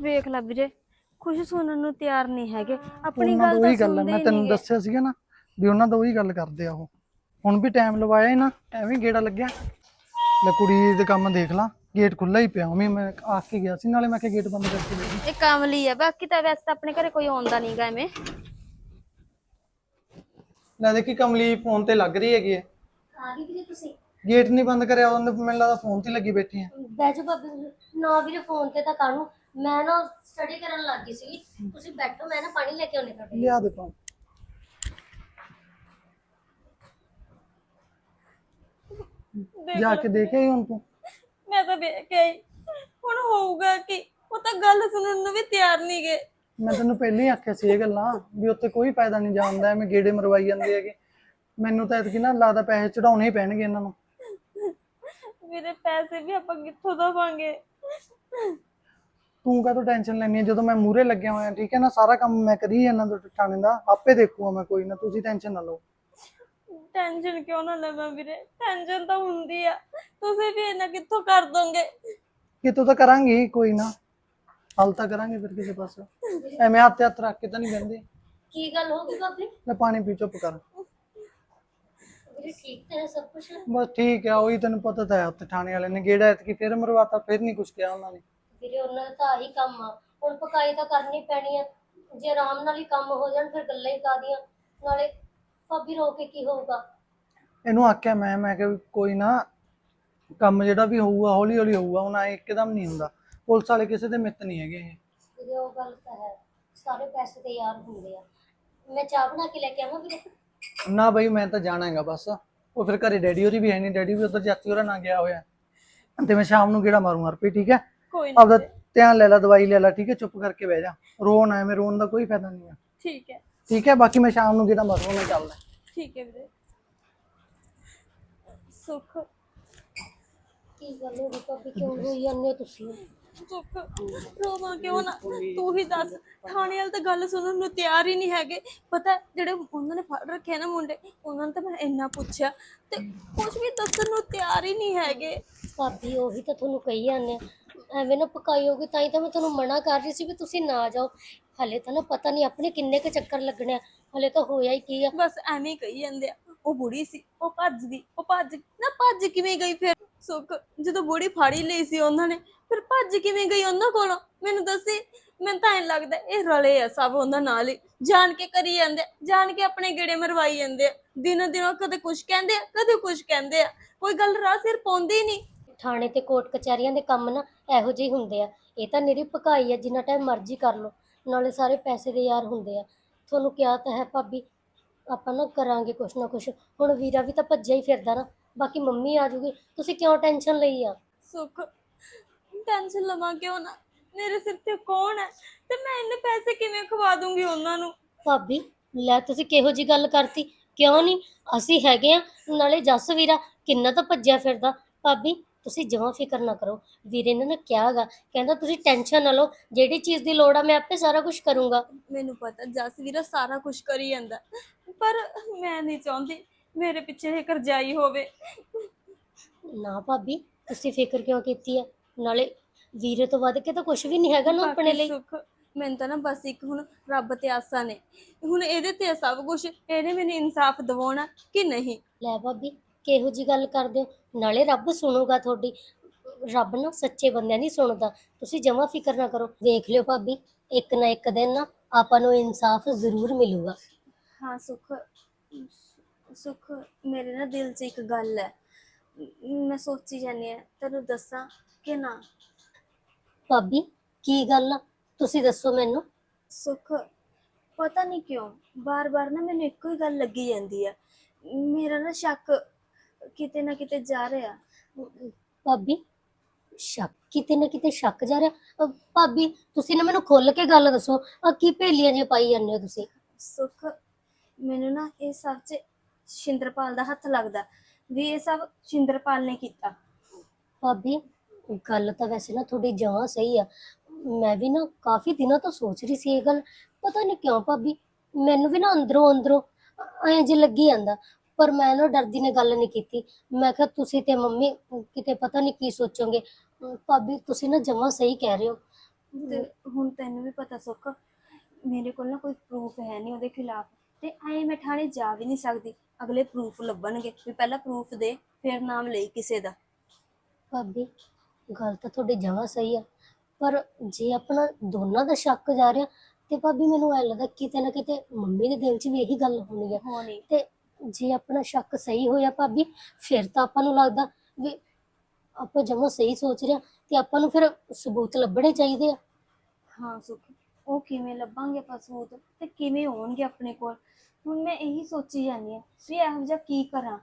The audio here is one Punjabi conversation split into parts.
ਵੇਖ ਲੈ ਵੀਰੇ ਕੁਝ ਸੁਣਨ ਨੂੰ ਤਿਆਰ ਨਹੀਂ ਹੈਗੇ। ਆਪਣੀ ਉਹਨਾਂ ਗੱਲ ਦਾ ਤਾਂ ਉਹੀ ਗੱਲ ਆ। ਸੁਣਦੇ ਮੈਂ ਹੀ ਤੈਨੂੰ ਨਹੀਂਗੇ ਦੱਸਿਆ ਸੀਗਾ ਨਾ ਵੀ ਉਹਨਾਂ ਦਾ ਉਹੀ ਗੱਲ ਕਰਦੇ ਆ ਉਹ। ਹੁਣ ਵੀ ਟਾਈਮ ਲਵਾਇਆ ਹੀ ਨਾ ਐਵੇਂ ਹੀ ਗੇੜਾ ਲੱਗਿਆ। ਲੈ ਕੁੜੀ ਦੇ ਕੰਮ ਦੇਖ ਲਾ ਗੇਟ ਖੁੱਲਾ ਹੀ ਪਿਆ। ਉਵੇਂ ਮੈਂ ਆ ਕੇ ਗਿਆ ਸੀ ਨਾਲੇ ਮੈਂ ਕਿਹਾ ਗੇਟ ਬੰਦ ਕਰਕੇ ਦੇ ਦੇ। ਇਹ ਕਮਲੀ ਆ ਬਾਕੀ ਤਾਂ ਵੈਸੇ ਤਾਂ ਆਪਣੇ ਘਰੇ ਕੋਈ ਆਉਂਦਾ ਨਹੀਂਗਾ ਐਵੇਂ। ਲੈ ਦੇਖੀ ਕਮਲੀ ਫੋਨ ਤੇ ਲੱਗ ਰਹੀ ਹੈਗੀ ਹੈ ਆ ਗਈ ਵੀਰੇ ਤੁਸੀਂ। ਗੇਟ ਨਹੀਂ ਬੰਦ ਕਰਿਆ ਉਹਨੇ ਮੈਨੂੰ ਲੱਗਦਾ ਫੋਨ ਤੇ ਲੱਗੀ ਬੈਠੀ ਹੈ ਬਹਿ ਜਾਓ ਭਾਬੀ ਨਾ ਵੀਰੇ ਫੋਨ ਤੇ ਤਾਂ ਕਾਹਨੂੰ? ਮੈਂ ਨਾ ਸਟੱਡੀ ਕਰਨ ਲੱਗ ਗਈ ਸੀ ਤੁਸੀਂ ਬੈਠੋ ਮੈਂ ਨਾ ਪਾਣੀ ਲੈ ਕੇ ਆਉਣੇ ਤੁਹਾਡੇ ਲਈ। ਲਿਆ ਦੇ ਪਾਣੀ। ਜਾ ਕੇ ਦੇਖਿਆ ਹੀ ਹੁਣ ਤੂੰ। ਮੈਂ ਤਾਂ ਵੇਖ ਕੇ ਆਈ ਹੁਣ ਹੋਊਗਾ ਕਿ? ਉਹ ਤਾਂ ਗੱਲ ਸੁਣਨ ਨੂੰ ਵੀ ਤਿਆਰ ਨਹੀਂਗੇ ਮੈਂ ਤੈਨੂੰ ਪਹਿਲਾਂ ਹੀ ਆਖਿਆ ਸੀ ਇਹ ਗੱਲਾਂ ਵੀ ਉੱਥੇ ਕੋਈ ਫਾਇਦਾ ਨਹੀਂ ਜਾਣਦਾ ਐਵੇਂ ਗੇੜੇ ਮਰਵਾਈ ਜਾਂਦੇ ਹੈਗੇ। ਮੈਨੂੰ ਤਾਂ ਐਤਕੀ ਨਾ ਲੱਗਦਾ ਪੈਸੇ ਚੜਾਉਣੇ ਹੀ ਪੈਣਗੇ ਇਹਨਾਂ ਨੂੰ। ਵੀਰੇ ਪੈਸੇ ਵੀ ਆਪਾਂ ਕਿੱਥੋਂ ਦਵਾਂਗੇ? ਤੂੰ ਕਾਹਤੋਂ ਟੈਨਸ਼ਨ ਲੈਣੀ ਹੈ ਜਦੋਂ ਮੈਂ ਮੂਰੇ ਲੱਗਿਆ ਹੋਇਆ ਠੀਕ ਹੈ ਨਾ ਸਾਰਾ ਕੰਮ ਮੈਂ ਕਰੀ ਜਾਂਦਾ ਤੁਹਾਡੇ ਥਾਣੇ ਦਾ ਆਪੇ ਦੇਖੂਗਾ ਮੈਂ ਕੋਈ ਨਾ ਤੁਸੀਂ ਟੈਨਸ਼ਨ ਨਾ ਲਓ। ਟੈਨਸ਼ਨ ਕਿਉਂ ਨਾ ਲਵਾਂ ਵੀਰੇ? ਟੈਨਸ਼ਨ ਤਾਂ ਹੁੰਦੀ ਆ। ਤੁਸੀਂ ਵੀ ਇਹਨਾਂ ਕਿੱਥੋਂ ਕਰ ਦੋਗੇ? ਕਿਤੋਂ ਤਾਂ ਕਰਾਂਗੇ ਕੋਈ ਨਾ। ਹੱਲ ਤਾਂ ਕਰਾਂਗੇ ਫਿਰ ਕਿਸੇ ਪਾਸੇ। ਐਵੇਂ ਹੱਥ ਤੇ ਹੱਥ ਰੱਖ ਕੇ ਤਾਂ ਨਹੀਂ ਬੰਦੇ ਕੀ ਗੱਲ ਹੋ ਗਈ ਭਾਬੀ? ਲੈ ਪਾਣੀ ਪੀ ਚੁੱਪ ਕਰ। ਵੀਰੇ ਠੀਕ ਤਾਂ ਹੈ ਸਭ ਕੁਝ ਬਸ ਠੀਕ ਹੈ ਉਹੀ ਤੈਨੂੰ ਪਤਾ ਤਾਂ ਹੈ ਉੱਥੇ ਥਾਣੇ ਵਾਲੇ ਨੇ ਗੇੜਾ ਐਤਕੀ ਫਿਰ ਮਰਵਾਤਾ ਫਿਰ ਨਹੀਂ ਕੁਝ ਕਿਹਾ ਉਹਨਾਂ ਨੇ। ਵੀਰੇ ਉਹਨਾਂ ਦਾ ਤਾਂ ਆਹੀ ਕੰਮ ਆ। ਹੁਣ ਪਕਾਈ ਤਾਂ ਕਰਨੀ ਪੈਣੀ ਆ। ਜੇ ਆਰਾਮ ਨਾਲ ਹੀ ਕੰਮ ਹੋ ਜਾਣ ਫਿਰ ਗੱਲਾਂ ਹੀ ਕਾਦੀਆਂ ਨਾਲੇ ਭਾਬੀ ਰੋ ਕੇ ਕੀ ਹੋਊਗਾ? ਇਹਨੂੰ ਆਖਿਆ ਮੈਂ ਮੈਂ ਵੀ ਕੋਈ ਨਾ ਕੰਮ ਜਿਹੜਾ ਵੀ ਹੋਊਗਾ ਹੌਲੀ ਹੌਲੀ ਹੋਊਗਾ ਹੁਣ ਇੱਕਦਮ ਨਹੀਂ ਹੁੰਦਾ। ਪੁਲਿਸ ਵਾਲੇ ਕਿਸੇ ਦੇ ਮਿੱਤ ਨਹੀਂ ਹੈਗੇ ਇਹ। ਵੀਰੇ ਉਹ ਗੱਲ ਤਾਂ ਹੈ। ਸਾਰੇ ਪੈਸੇ ਤੇ ਯਾਰ ਹੁੰਦੇ ਆ। ਮੈਂ ਚਾਹ ਬਣਾ ਕੇ ਲੈ ਕੇ ਆਵਾਂ ਵੀਰੇ? ਨਾ ਬਈ ਮੈਂ ਤਾਂ ਜਾਣਾ ਹੈਗਾ ਬਸ। ਉਹ ਫਿਰ ਘਰੇ ਡੈਡੀ ਹੋਰੀ ਵੀ ਹੈ ਨਹੀਂ। ਡੈਡੀ ਵੀ ਉੱਧਰ ਚਾਚੀ ਹੋਰਾਂ ਨਾਲ ਗਿਆ ਹੋਇਆ। ਤੇ ਮੈਂ ਸ਼ਾਮ ਨੂੰ ਗੇੜਾ ਮਾਰੂੰਗਾ ਰੁਪਏ ਠੀਕ ਹੈ? ਕੋਈ ਆਪਦਾ ਧਿਆਨ ਲੈ ਲੈ ਦਵਾਈ ਲੈ ਲੈ ਠੀਕ ਹੈ ਚੁੱਪ ਕਰਕੇ ਬਹਿ ਜਾ। ਰੋਣ ਐਵੇਂ ਰੋਣ ਦਾ ਕੋਈ ਫਾਇਦਾ ਨਹੀਂ ਹੈ ਠੀਕ ਹੈ। ਠੀਕ ਹੈ ਬਾਕੀ ਮੈਂ ਸ਼ਾਮ ਨੂੰ ਗੇੜਾ ਮਾਰੂੰਗਾ ਮੈਂ ਚੱਲਦਾ। ਠੀਕ ਹੈ ਵੀਰੇ। ਸੁੱਖ। ਕੀ ਗੱਲ ਹੋ ਗਈ ਭਾਬੀ ਕਿਉਂ ਹੋਈ ਜਾਂਦੇ ਹੋ ਤੁਸੀਂ? ਸੁੱਖ ਰੋਵਾਂ ਕਿਉਂ ਨਾ? ਤੂੰ ਹੀ ਦੱਸ ਥਾਣੇ ਵਾਲੇ ਤਾਂ ਗੱਲ ਸੁਣਨ ਨੂੰ ਤਿਆਰ ਹੀ ਨਹੀਂ ਹੈਗੇ। ਪਤਾ ਹੈ, ਜਿਹੜੇ ਉਹਨਾਂ ਨੇ ਫੜ ਰੱਖਿਆ ਨਾ ਮੁੰਡੇ ਉਹਨਾਂ ਨੂੰ ਤਾਂ ਮੈਂ ਇੰਨਾ ਪੁੱਛਿਆ। ਤੇ ਕੁਝ ਵੀ ਦੱਸਣ ਨੂੰ ਤਿਆਰ ਹੀ ਨਹੀਂ ਹੈਗੇ। ਭਾਬੀ ਉਹੀ ਤਾਂ ਤੁਹਾਨੂੰ ਕਹੀ ਜਾਂਦੇ ਆ। ਐਵੇਂ ਨਾ ਪਕਾਈ ਹੋਗੀ ਤਾਂ ਹੀ ਤਾਂ ਮੈਂ ਤੁਹਾਨੂੰ ਮਨਾ ਕਰ ਰਹੀ ਸੀ ਵੀ ਤੁਸੀਂ ਨਾ ਜਾਓ। ਹਲੇ ਤਾਂ ਨਾ ਪਤਾ ਨਹੀਂ ਆਪਣੇ ਕਿੰਨੇ ਕੁ ਚੱਕਰ ਲੱਗਣੇ ਆ ਹਲੇ ਤਾਂ ਹੋਇਆ ਹੀ ਕੀ ਆ। ਬਸ ਐਵੇਂ ਹੀ ਕਹੀ ਜਾਂਦੇ ਆ ਉਹ ਬੁੜੀ ਸੀ ਉਹ ਭੱਜ ਗਈ ਉਹ ਭੱਜ ਨਾ ਭੱਜ ਕਿਵੇਂ ਗਈ ਫਿਰ? ਸੁੱਖ ਜਦੋਂ ਬੁੜੀ ਫਾੜੀ ਲਈ ਸੀ ਉਹਨਾਂ ਨੇ ਫਿਰ ਭੱਜ ਕਿਵੇਂ ਗਈ ਉਹਨਾਂ ਕੋਲੋਂ? ਮੈਨੂੰ ਦੱਸੀ ਮੈਨੂੰ ਤਾਂ ਐਂ ਲੱਗਦਾ ਇਹ ਰਲੇ ਆ ਸਭ ਉਹਨਾਂ ਨਾਲ ਹੀ। ਜਾਣ ਕੇ ਕਰੀ ਜਾਂਦੇ ਆ, ਜਾਣ ਕੇ ਆਪਣੇ ਗੇੜੇ ਮਰਵਾਈ ਜਾਂਦੇ ਆ। ਦਿਨੋਂ ਦਿਨੋਂ ਕਦੇ ਕੁਝ ਕਹਿੰਦੇ ਆ ਕਦੇ ਕੁਝ ਕਹਿੰਦੇ ਆ। ਕੋਈ ਗੱਲ ਰਾਹ ਸਿਰ ਪਾਉਂਦੀ ਨਹੀਂ। ਥਾਣੇ ਤੇ ਕੋਰਟ ਕਚਹਿਰੀਆਂ ਦੇ ਕੰਮ ਨਾ ਇਹੋ ਜਿਹੇ ਹੁੰਦੇ ਆ। ਇਹ ਤਾਂ ਨਿਰੀ ਪਕਾਈ ਆ ਜਿੰਨਾ ਟਾਈਮ ਮਰਜ਼ੀ ਕਰ ਲਓ ਨਾਲੇ ਸਾਰੇ ਪੈਸੇ ਦੇ ਯਾਰ ਹੁੰਦੇ ਆ। ਤੁਹਾਨੂੰ ਕਿਹਾ ਤਾਂ ਹੈ ਭਾਬੀ ਆਪਾਂ ਨਾ ਕਰਾਂਗੇ ਕੁਛ ਨਾ ਕੁਛ। ਹੁਣ ਵੀਰਾ ਵੀ ਤਾਂ ਭੱਜਿਆ ਹੀ ਫਿਰਦਾ ਨਾ ਬਾਕੀ ਮੰਮੀ ਆ ਜੂਗੀ ਤੁਸੀਂ ਕਿਉਂ ਟੈਨਸ਼ਨ ਲਈ ਆ? ਸੁੱਖ ਟੈਨਸ਼ਨ ਲਵਾਂ ਕਿਉਂ ਨਾ? ਮੇਰੇ ਸਿਰ ਤੇ ਕੌਣ ਹੈ? ਤੇ ਮੈਂ ਇੰਨੇ ਪੈਸੇ ਕਿਵੇਂ ਖਵਾ ਦੂੰਗੀ ਉਹਨਾਂ ਨੂੰ? ਭਾਬੀ ਲੈ ਤੁਸੀਂ ਕਿਹੋ ਜੀ ਗੱਲ ਕਰਤੀ? ਕਿਉਂ ਨਹੀਂ ਅਸੀਂ ਹੈਗੇ ਆ ਨਾਲੇ ਜੱਸ ਵੀਰਾ ਕਿੰਨਾ ਤਾਂ ਭੱਜਿਆ ਫਿਰਦਾ। ਭਾਬੀ ਤੁਸੀਂ ਜਮਾਂ ਫਿਕਰ ਨਾ ਕਰੋ। ਵੀਰੇ ਨੇ ਨਾ ਕਿਹਾਗਾ ਕਹਿੰਦਾ ਤੁਸੀਂ ਟੈਨਸ਼ਨ ਨਾ ਲਓ ਜਿਹੜੀ ਚੀਜ਼ ਦੀ ਲੋੜ ਆ ਮੈਂ ਆਪੇ ਸਾਰਾ ਕੁਝ ਕਰੂੰਗਾ। ਮੈਨੂੰ ਪਤਾ ਜਸ ਵੀਰਾ ਸਾਰਾ ਕੁਝ ਕਰੀ ਜਾਂਦਾ ਪਰ ਮੈਂ ਨਹੀਂ ਚਾਹੁੰਦੀ ਮੇਰੇ ਪਿੱਛੇ ਇਹ ਕਰਜ਼ਾਈ ਹੋਵੇ। ਨਾ ਭਾਬੀ ਤੁਸੀਂ ਫਿਕਰ ਕਿਉਂ ਕੀਤੀ ਆ? ਨਾਲੇ ਵੀਰੇ ਤੋਂ ਵੱਧ ਕੇ ਤਾਂ ਕੁਝ ਵੀ ਨਹੀਂ ਹੈਗਾ ਨਾ ਆਪਣੇ ਬਾਕੀ ਲਈ। ਸੁੱਖ ਮੈਨੂੰ ਤਾਂ ਨਾ ਬਸ ਇੱਕ ਹੁਣ ਰੱਬ ਤੇ ਆਸਾਂ ਨੇ। ਹੁਣ ਇਹਦੇ ਤੇ ਆ ਸਭ ਕੁਝ ਇਹਨੇ ਮੈਨੂੰ ਇਨਸਾਫ ਦਿਵਾਉਣਾ ਕਿ ਨਹੀਂ? ਲੈ ਭਾਬੀ ਕਿਹੋ ਜੀ ਗੱਲ ਕਰਦੇ ਹੋ? ਨਾਲੇ ਰੱਬ ਸੁਣੂਗਾ ਤੁਹਾਡੀ। ਰੱਬ ਨਾ ਸੱਚੇ ਬੰਦਿਆਂ ਦੀ ਸੁਣਦਾ। ਤੁਸੀਂ ਜਮਾ ਫਿਕਰ ਨਾ ਕਰੋ। ਵੇਖ ਲਿਓ ਭਾਬੀ ਇੱਕ ਨਾ ਇੱਕ ਦਿਨ ਨਾ ਆਪਾਂ ਨੂੰ ਇਨਸਾਫ ਜ਼ਰੂਰ ਮਿਲੂਗਾ। ਹਾਂ ਸੁੱਖ ਸੁੱਖ ਮੇਰੇ ਨਾ ਦਿਲ 'ਚ ਇੱਕ ਗੱਲ ਹੈ। ਮੈਂ ਸੋਚੀ ਜਾਂਦੀ ਹਾਂ ਤੈਨੂੰ ਦੱਸਾਂ ਕਿ ਨਾ। ਭਾਬੀ ਕੀ ਗੱਲ ਆ? ਤੁਸੀਂ ਦੱਸੋ ਮੈਨੂੰ। ਸੁੱਖ ਪਤਾ ਨਹੀਂ ਕਿਉਂ ਬਾਰ-ਬਾਰ ਨਾ ਮੈਨੂੰ ਇੱਕੋ ਹੀ ਗੱਲ ਲੱਗੀ ਜਾਂਦੀ ਆ। ਮੇਰਾ ਨਾ ਸ਼ੱਕ ਕਿਤੇ ਨਾ ਕਿਤੇ ਜਾ ਰਿਹਾ ਭਾਬੀ ਸ਼ੱਕ ਕਿਤੇ ਨਾ ਕਿਤੇ ਸ਼ੱਕ ਜਾ ਰਿਹਾ। ਅ, ਭਾਬੀ ਤੁਸੀਂ ਨਾ ਮੈਨੂੰ ਖੁੱਲ ਕੇ ਗੱਲ ਦੱਸੋ ਆ ਕੀ ਭੇਲੀਆਂ ਜੇ ਪਾਈ ਜਾਂਦੇ ਹੋ ਤੁਸੀਂ? ਸੁੱਖ ਮੈਨੂੰ ਨਾ ਇਹ ਸਭ 'ਚ ਸ਼ਿੰਦਰਪਾਲ ਦਾ ਹੱਥ ਲੱਗਦਾ ਵੀ ਇਹ ਸਭ ਸ਼ਿੰਦਰਪਾਲ ਨੇ ਕੀਤਾ। ਭਾਬੀ ਗੱਲ ਤਾਂ ਵੈਸੇ ਨਾ ਤੁਹਾਡੀ ਜਮਾਂ ਸਹੀ ਆ। ਮੈਂ ਵੀ ਨਾ ਕਾਫੀ ਦਿਨਾਂ ਤੋਂ ਸੋਚ ਰਹੀ ਸੀ ਇਹ ਗੱਲ। ਪਤਾ ਨਹੀਂ ਕਿਉਂ ਭਾਬੀ ਮੈਨੂੰ ਵੀ ਨਾ ਅੰਦਰੋਂ ਅੰਦਰੋਂ ਐਂ ਜੇ ਲੱਗੀ ਜਾਂਦਾ। ਪਰ ਮੈਂ ਨਾ ਡਰਦੀ ਨੇ ਗੱਲ ਨਹੀਂ ਕੀਤੀ। ਮੈਂ ਕਿਹਾ ਤੁਸੀਂ ਤੇ ਮੰਮੀ ਕਿਤੇ ਪਤਾ ਨਹੀਂ ਕੀ ਸੋਚੋਗੇ। ਭਾਬੀ ਤੁਸੀਂ ਨਾ ਜਮਾਂ ਸਹੀ ਕਹਿ ਰਹੇ ਹੋ। ਤੇ ਹੁਣ ਤੈਨੂੰ ਵੀ ਪਤਾ ਸੁੱਖ ਮੇਰੇ ਕੋਲ ਨਾ ਕੋਈ ਪ੍ਰੂਫ ਹੈ ਨਹੀਂ ਉਹਦੇ ਖਿਲਾਫ। ਤੇ ਐ ਮੈਂ ਥਾਣੇ ਜਾ ਵੀ ਨਹੀਂ ਸਕਦੀ। ਅਗਲੇ ਪ੍ਰੂਫ ਲੱਭਣਗੇ। ਵੀ ਪਹਿਲਾਂ ਪ੍ਰੂਫ ਦੇ ਫਿਰ ਨਾਮ ਲਈ ਕਿਸੇ ਦਾ। ਭਾਬੀ ਗੱਲ ਤਾਂ ਤੁਹਾਡੀ ਜਮਾਂ ਸਹੀ ਆ। ਪਰ ਜੇ ਆਪਣਾ ਦੋਨਾਂ ਦਾ ਸ਼ੱਕ ਜਾ ਰਿਹਾ ਤੇ ਭਾਬੀ ਮੈਨੂੰ ਐ ਲੱਗਦਾ ਕਿਤੇ ਨਾ ਕਿਤੇ ਮੰਮੀ ਦੇ ਦਿਲ 'ਚ ਵੀ ਇਹੀ ਗੱਲ ਹੋਣੀ ਆ। ਹੋਣੀ। ਤੇ ਜੇ ਆਪਣਾ ਸ਼ੱਕ ਸਹੀ ਹੋਇਆ ਭਾਬੀ ਫਿਰ ਤਾਂ ਆਪਾਂ ਨੂੰ ਲੱਗਦਾ ਵੀ ਆਪਾਂ ਜਮਾਂ ਸਹੀ ਸੋਚ ਰਿਹਾ ਤੇ ਆਪਾਂ ਨੂੰ ਫਿਰ ਸਬੂਤ ਲੱਭਣੇ ਚਾਹੀਦੇ ਆ। ਹਾਂ ਸੁੱਖ ਉਹ ਕਿਵੇਂ ਲੱਭਾਂਗੇ ਆਪਾਂ ਸਬੂਤ ਤੇ ਕਿਵੇਂ ਹੋਣਗੇ ਆਪਣੇ ਕੋਲ? ਹੁਣ ਮੈਂ ਇਹੀ ਸੋਚੀ ਜਾਂਦੀ ਹਾਂ ਵੀ ਇਹੋ ਜਿਹਾ ਕੀ ਕਰਾਂ?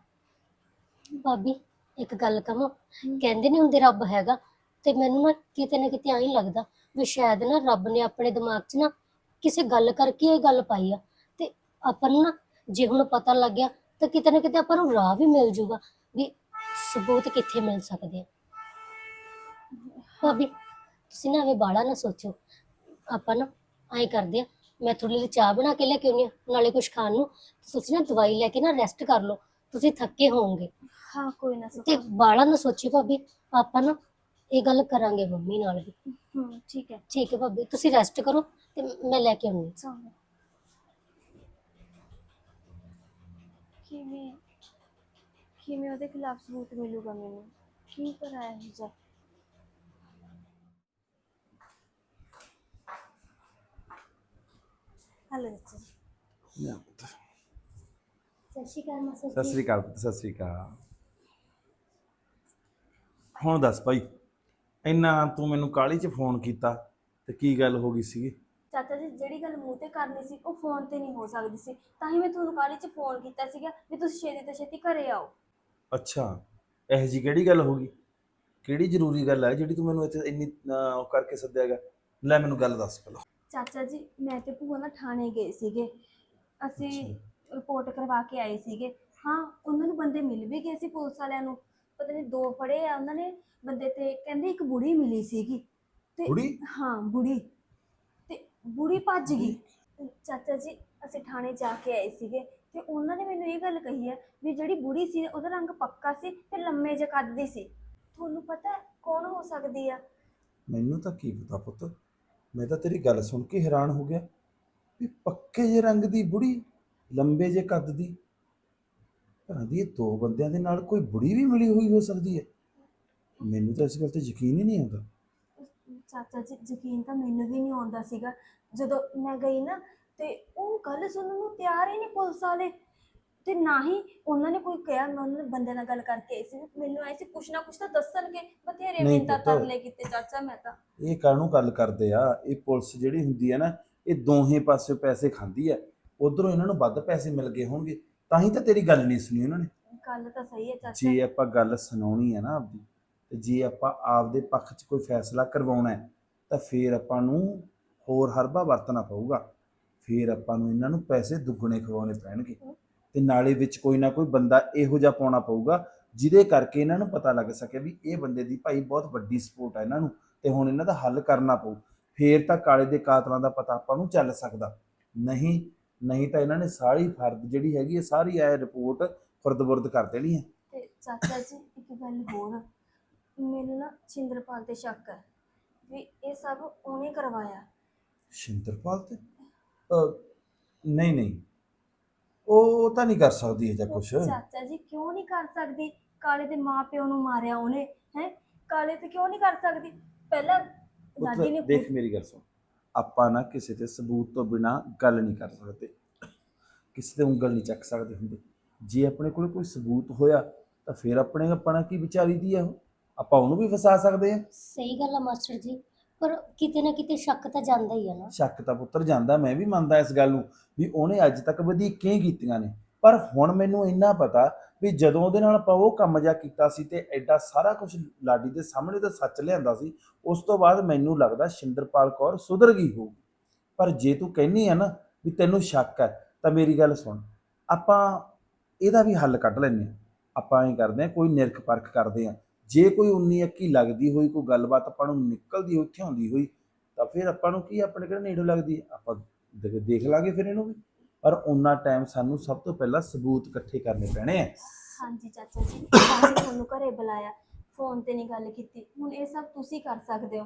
ਭਾਬੀ ਇੱਕ ਗੱਲ ਕਹਾਂ ਕਹਿੰਦੇ ਨਹੀਂ ਹੁੰਦੇ ਰੱਬ ਹੈਗਾ ਤੇ ਮੈਨੂੰ ਨਾ ਕਿਤੇ ਨਾ ਕਿਤੇ ਐਂ ਲੱਗਦਾ ਵੀ ਸ਼ਾਇਦ ਨਾ ਰੱਬ ਨੇ ਆਪਣੇ ਦਿਮਾਗ 'ਚ ਨਾ ਕਿਸੇ ਗੱਲ ਕਰਕੇ ਇਹ ਗੱਲ ਪਾਈ ਆ ਤੇ ਆਪਾਂ ਨੂੰ ਨਾ ਜੇ ਹੁਣ ਪਤਾ ਲੱਗ ਗਿਆ ਤਾਂ ਕਿਤੇ ਨਾ ਕਿਤੇ ਆਪਾਂ ਨੂੰ ਰਾਹ ਵੀ ਮਿਲ ਜੂਗਾ ਵੀ ਸਬੂਤ ਕਿੱਥੇ ਮਿਲ ਸਕਦੇ ਆ। ਭਾਬੀ ਤੁਸੀਂ ਨਾ ਐਵੇਂ ਬਾੜਾ ਨਾ ਸੋਚੋ। ਆਪਾਂ ਨਾ ਐਂ ਕਰਦੇ ਆ ਮੈਂ ਥੋੜੀ ਜਿਹੀ ਚਾਹ ਬਣਾ ਕੇ ਲੈ ਕੇ ਆਉਂਦੀ ਹਾਂ ਨਾਲੇ ਕੁਝ ਖਾਣ ਨੂੰ। ਤੁਸੀਂ ਨਾ ਦਵਾਈ ਲੈ ਕੇ ਨਾ ਰੈਸਟ ਕਰ ਲਓ ਤੁਸੀਂ ਥੱਕੇ ਹੋਵੋਗੇ। ਹਾਂ ਕੋਈ ਨਾ ਤੇ ਬਾਲਾ ਨਾ ਸੋਚੀ ਭਾਬੀ ਆਪਾਂ ਨਾ ਇਹ ਗੱਲ ਕਰਾਂਗੇ ਮੰਮੀ ਨਾਲ ਵੀ। ਹੂੰ ਠੀਕ ਹੈ। ਠੀਕ ਹੈ ਭਾਬੀ ਤੁਸੀਂ ਰੈਸਟ ਕਰੋ ਤੇ ਮੈਂ ਲੈ ਕੇ ਆਉਂਦੀ ਚੰਗਾ। ਕਿਵੇਂ ਕਿਵੇਂ ਉਹਦੇ ਖਿਲਾਫ ਸਬੂਤ ਮਿਲੂਗਾ ਮੈਨੂੰ? ਕੀ ਕਰਾਇਆ ਇਹ ਜਾ ਹਲੋ ਜੀ ਸਤਿ ਸ਼੍ਰੀ ਅਕਾਲ ਮਾਸਟਰ ਸਤਿ ਸ੍ਰੀ ਅਕਾਲ ਪੁੱਤ, ਸਤਿ ਸ੍ਰੀ ਅਕਾਲ। ਹੁਣ ਦੱਸ ਭਾਈ ਇੰਨਾ ਤੂੰ ਮੈਨੂੰ ਕਾਲੀ 'ਚ ਫੋਨ ਕੀਤਾ ਤੇ ਕੀ ਗੱਲ ਹੋ ਗਈ ਸੀਗੀ? ਚਾਚਾ ਜੀ ਜਿਹੜੀ ਗੱਲ ਮੂੰਹ ਤੇ ਕਰਨੀ ਸੀ ਉਹ ਫੋਨ ਤੇ ਨਹੀਂ ਹੋ ਸਕਦੀ ਸੀ। ਤਾਂ ਹੀ ਮੈਂ ਤੁਹਾਨੂੰ ਕਾਲੀ ਚ ਫੋਨ ਕੀਤਾ ਸੀਗਾ ਵੀ ਤੁਸੀਂ ਛੇਤੀ ਤੋਂ ਛੇਤੀ ਘਰੇ ਆਓ। ਅੱਛਾ ਇਹ ਜੀ ਕਿਹੜੀ ਗੱਲ ਹੋ ਗਈ? ਕਿਹੜੀ ਜ਼ਰੂਰੀ ਗੱਲ ਹੈ ਜਿਹੜੀ ਤੂੰ ਮੈਨੂੰ ਇੱਥੇ ਇੰਨੀ ਅਹ, ਉਹ ਕਰਕੇ ਸੱਦਿਆਗਾ ਲੈ ਮੈਨੂੰ ਗੱਲ ਦੱਸ ਪਹਿਲਾਂ। ਚਾਚਾ ਜੀ ਮੈਂ ਤੇ ਭੂਆ ਨਾ ਥਾਣੇ ਗਏ ਸੀਗੇ। ਅਸੀਂ ਰਿਪੋਰਟ ਕਰਵਾ ਕੇ ਆਏ ਸੀਗੇ। ਹਾਂ ਉਹਨਾਂ ਨੂੰ ਬੰਦੇ ਮਿਲ ਵੀ ਗਏ ਸੀ ਪੁਲਿਸ ਵਾਲਿਆਂ ਨੂੰ। ਪਤਾ ਨਹੀਂ ਦੋ ਫੜੇ ਆ ਉਹਨਾਂ ਨੇ। ਬੰਦੇ ਤੇ ਕਹਿੰਦੇ ਇੱਕ ਬੁੜੀ ਮਿਲੀ ਸੀਗੀ। ਤੇ ਬੁੜੀ? ਹਾਂ ਬੁੜੀ। ਬੁੜੀ ਭੱਜ ਗਈ। ਚਾਚਾ ਜੀ ਅਸੀਂ ਥਾਣੇ ਜਾ ਕੇ ਆਏ ਸੀਗੇ ਤੇ ਉਹਨਾਂ ਨੇ ਮੈਨੂੰ ਇਹ ਗੱਲ ਕਹੀ ਹੈ ਵੀ ਜਿਹੜੀ ਬੁੜੀ ਸੀ ਉਹਦਾ ਰੰਗ ਪੱਕਾ ਸੀ ਤੇ ਲੰਮੇ ਜਿਹੇ ਕੱਦ ਦੀ ਸੀ। ਤੁਹਾਨੂੰ ਪਤਾ ਹੈ ਕੌਣ ਹੋ ਸਕਦੀ ਆ? ਮੈਨੂੰ ਤਾਂ ਕੀ ਪਤਾ ਪੁੱਤ? ਮੈਂ ਤਾਂ ਤੇਰੀ ਗੱਲ ਸੁਣ ਕੇ ਹੈਰਾਨ ਹੋ ਗਿਆ ਵੀ ਪੱਕੇ ਜੇ ਰੰਗ ਦੀ ਬੁੜੀ ਲੰਬੇ ਜੇ ਕੱਦ ਦੀ ਭਰਾਂ ਦੀ ਇਹ ਦੋ ਬੰਦਿਆਂ ਦੇ ਨਾਲ ਕੋਈ ਬੁੜੀ ਵੀ ਮਿਲੀ ਹੋਈ ਹੋ ਸਕਦੀ ਹੈ। ਮੈਨੂੰ ਤਾਂ ਇਸ ਗੱਲ ਤੇ ਯਕੀਨ ਹੀ ਨਹੀਂ ਆਉਂਦਾ। ਚਾਚਾ ਜੀ ਯਕੀਨ ਤਾਂ ਮੈਨੂੰ ਵੀ ਨਹੀਂ ਆਉਂਦਾ ਸੀਗਾ ਜਦੋਂ ਮੈਂ ਗਈ ਨਾ ਤੇ ਉਹ ਗੱਲ ਸੁਣਨ ਨੂੰ ਤਿਆਰ ਹੀ ਨਹੀਂ ਪੁਲਿਸ ਵਾਲੇ। ਤੇ ਨਾ ਹੀ ਉਹਨਾਂ ਨੇ ਕੋਈ ਕਿਹਾ ਮੈਂ ਉਹਨਾਂ ਬੰਦੇ ਨਾਲ ਗੱਲ ਕਰਕੇ ਆਈ ਸੀ ਮੈਨੂੰ ਐ ਸੀ ਕੁਛ ਨਾ ਕੁਛ ਤਾਂ ਦੱਸਣਗੇ। ਬਥੇਰੇ ਨਹੀਂ ਮਿੰਤਾ ਪੁੱਤ। ਤਰਲੇ ਕੀਤੇ ਚਾਚਾ ਮੈਂ ਤਾਂ। ਇਹ ਕਾਹਨੂੰ ਗੱਲ ਕਰਦੇ ਆ? ਇਹ ਪੁਲਿਸ ਜਿਹੜੀ ਹੁੰਦੀ ਹੈ ਨਾ ਇਹ ਦੋਹੇ ਪਾਸੇ ਪੈਸੇ ਖਾਂਦੀ ਹੈ ਉਧਰੋਂ ਇਹਨਾਂ ਨੂੰ ਵੱਧ ਪੈਸੇ ਮਿਲ ਗਏ ਹੋਣਗੇ। ਤਾਂ ਹੀ ਤਾਂ ਤੇਰੀ ਗੱਲ ਨਹੀਂ ਸੁਣੀ ਉਹਨਾਂ ਨੇ। ਗੱਲ ਤਾਂ ਸਹੀ ਹੈ ਚਾਚਾ। ਜੇ ਆਪਾਂ ਗੱਲ ਸੁਣਾਉਣੀ ਹੈ ਨਾ ਆਪਦੀ ਤੇ ਜੇ ਆਪਾਂ ਆਪਦੇ ਪੱਖ 'ਚ ਕੋਈ ਫੈਸਲਾ ਕਰਵਾਉਣਾ ਹੈ ਤਾਂ ਫੇਰ ਆਪਾਂ ਨੂੰ ਹੋਰ ਹਰਬਾ ਵਰਤਣਾ ਪਊਗਾ। ਫੇਰ ਆਪਾਂ ਨੂੰ ਇਹਨਾਂ ਨੂੰ ਪੈਸੇ ਦੁੱਗਣੇ ਖਵਾਉਣੇ ਪੈਣਗੇ। ਤੇ ਨਾਲੇ ਵਿੱਚ ਕੋਈ ਨਾ ਕੋਈ ਬੰਦਾ ਇਹੋ ਜਿਹਾ ਪਾਉਣਾ ਪਊਗਾ, ਜਿਹਦੇ ਕਰਕੇ ਇਹਨਾਂ ਨੂੰ ਪਤਾ ਲੱਗ ਸਕੇ ਵੀ ਇਹ ਬੰਦੇ ਦੀ ਭਾਈ ਬਹੁਤ ਵੱਡੀ ਸਪੋਰਟ ਹੈ ਇਹਨਾਂ ਨੂੰ ਤੇ ਹੁਣ ਇਹਨਾਂ ਦਾ ਹੱਲ ਕਰਨਾ ਪਊ। ਫੇਰ ਤਾਂ ਕਾਲੇ ਦੇ ਕਾਤਲਾਂ ਦਾ ਪਤਾ ਆਪਾਂ ਨੂੰ ਚੱਲ ਸਕਦਾ। ਨਹੀਂ ਨਹੀਂ ਤਾਂ ਇਹਨਾਂ ਨੇ ਸਾਰੀ ਫਰਦ ਜਿਹੜੀ ਹੈਗੀ ਹੈ ਸਾਰੀ ਐ ਰਿਪੋਰਟ ਫਰਦਬੁਰਦ ਕਰ ਦੇਣੀ ਹੈ ਤੇ ਚਾਚਾ ਜੀ, ਇੱਕ ਗੱਲ ਹੋਰ। ਮੈਨੂੰ ਨਾ ਛਿੰਦਰਪਾਲ ਤੇ ਸ਼ੱਕ ਹੈ ਵੀ ਇਹ ਸਭ ਉਹਨੇ ਕਰਵਾਇਆ। ਸ਼ਿੰਦਰਪਾਲ ਤੇ ਅਹ, ਨਹੀਂ ਨਹੀਂ। ਉਹ ਤਾਂ ਨਹੀਂ ਕਰ ਸਕਦੀ ਇਹ ਜਾਂ ਕੁਛ। ਚਾਚਾ ਜੀ ਕਿਉਂ ਨਹੀਂ ਕਰ ਸਕਦੀ? ਕਾਲੇ ਦੇ ਮਾਪਿਓ ਨੂੰ ਮਾਰਿਆ ਉਹਨੇ ਹੈ? ਕਾਲੇ ਤੇ ਕਿਉਂ ਨਹੀਂ ਕਰ ਸਕਦੀ? ਪਹਿਲਾਂ ਲਾਡੀ ਨੇ ਪੁੱਤ ਦੇਖ ਮੇਰੀ ਗੱਲ ਸੁਣ। ਆਪਾਂ ਨਾ ਕਿਸੇ ਤੇ ਸਬੂਤ ਤੋਂ ਬਿਨਾ ਗੱਲ ਨਹੀਂ ਕਰ ਸਕਦੇ। ਕਿਸੇ ਤੇ ਉਂਗਲ ਨਹੀਂ ਚੱਕ ਸਕਦੇ ਹੁੰਦੇ। ਜੇ ਆਪਣੇ ਕੋਲ ਕੋਈ ਸਬੂਤ ਹੋਇਆ ਤਾਂ ਫਿਰ ਆਪਣੇ ਆਪਣਾ ਕੀ ਵਿਚਾਰੀ ਦੀ ਆ ਉਹ? ਆਪਾਂ ਉਹਨੂੰ ਵੀ ਫਸਾ ਸਕਦੇ ਆ। ਸਹੀ ਗੱਲ ਆ ਮਾਸਟਰ ਜੀ। ਪਰ ਕਿਤੇ ਨਾ ਕਿਤੇ ਸ਼ੱਕ ਤਾਂ ਜਾਂਦਾ ਹੀ ਆ ਨਾ। ਸ਼ੱਕ ਤਾਂ ਪੁੱਤਰ ਜਾਂਦਾ, ਮੈਂ ਵੀ ਮੰਨਦਾ ਇਸ ਗੱਲ ਨੂੰ ਵੀ ਉਹਨੇ ਅੱਜ ਤੱਕ ਵਧੀਕਾਂ ਹੀ ਕੀਤੀਆਂ ਨੇ। ਪਰ ਹੁਣ ਮੈਨੂੰ ਇੰਨਾ ਪਤਾ ਵੀ ਜਦੋਂ ਉਹਦੇ ਨਾਲ ਆਪਾਂ ਉਹ ਕੰਮ ਜਿਹਾ ਕੀਤਾ ਸੀ ਤੇ ਐਡਾ ਸਾਰਾ ਕੁਝ ਲਾਡੀ ਦੇ ਸਾਹਮਣੇ ਤਾਂ ਸੱਚ ਲਿਆਂਦਾ ਸੀ, ਉਸ ਤੋਂ ਬਾਅਦ ਮੈਨੂੰ ਲੱਗਦਾ ਸ਼ਿੰਦਰਪਾਲ ਕੌਰ ਸੁਧਰ ਗਈ ਹੋਊਗੀ। ਪਰ ਜੇ ਤੂੰ ਕਹਿੰਨੀ ਆ ਨਾ ਵੀ ਤੈਨੂੰ ਸ਼ੱਕ ਹੈ, ਤਾਂ ਮੇਰੀ ਗੱਲ ਸੁਣ। ਆਪਾਂ ਇਹਦਾ ਵੀ ਹੱਲ ਕੱਢ ਲੈਂਦੇ ਹਾਂ। ਆਪਾਂ ਐਂ ਕਰਦੇ ਹਾਂ, ਕੋਈ ਨਿਰਖ ਪਰਖ ਕਰਦੇ ਹਾਂ। ਜੇ ਕੋਈ 19 21 ਲੱਗਦੀ ਹੋਈ ਕੋਈ ਗੱਲਬਾਤ ਆਪਾਂ ਨੂੰ ਨਿਕਲਦੀ ਉੱਥੇ ਆਉਂਦੀ ਹੋਈ ਤਾਂ ਫਿਰ ਆਪਾਂ ਨੂੰ ਕੀ ਆਪਣੇ ਕਿਹੜਾ ਨੇੜੇ ਲੱਗਦੀ ਆਪਾਂ ਦੇਖ- ਲਾਂਗੇ ਫਿਰ ਇਹਨੂੰ ਵੀ। ਪਰ ਉਹਨਾਂ ਟਾਈਮ ਸਾਨੂੰ ਸਭ ਤੋਂ ਪਹਿਲਾਂ ਸਬੂਤ ਇਕੱਠੇ ਕਰਨੇ ਪੈਣੇ ਆ। ਹਾਂਜੀ ਚਾਚਾ ਜੀ ਤਾਂ ਹੀ ਤੁਹਾਨੂੰ ਘਰੇ ਬੁਲਾਇਆ ਫੋਨ ਤੇ ਨਹੀਂ ਗੱਲ ਕੀਤੀ। ਹੁਣ ਇਹ ਸਭ ਤੁਸੀਂ ਕਰ ਸਕਦੇ ਹੋ।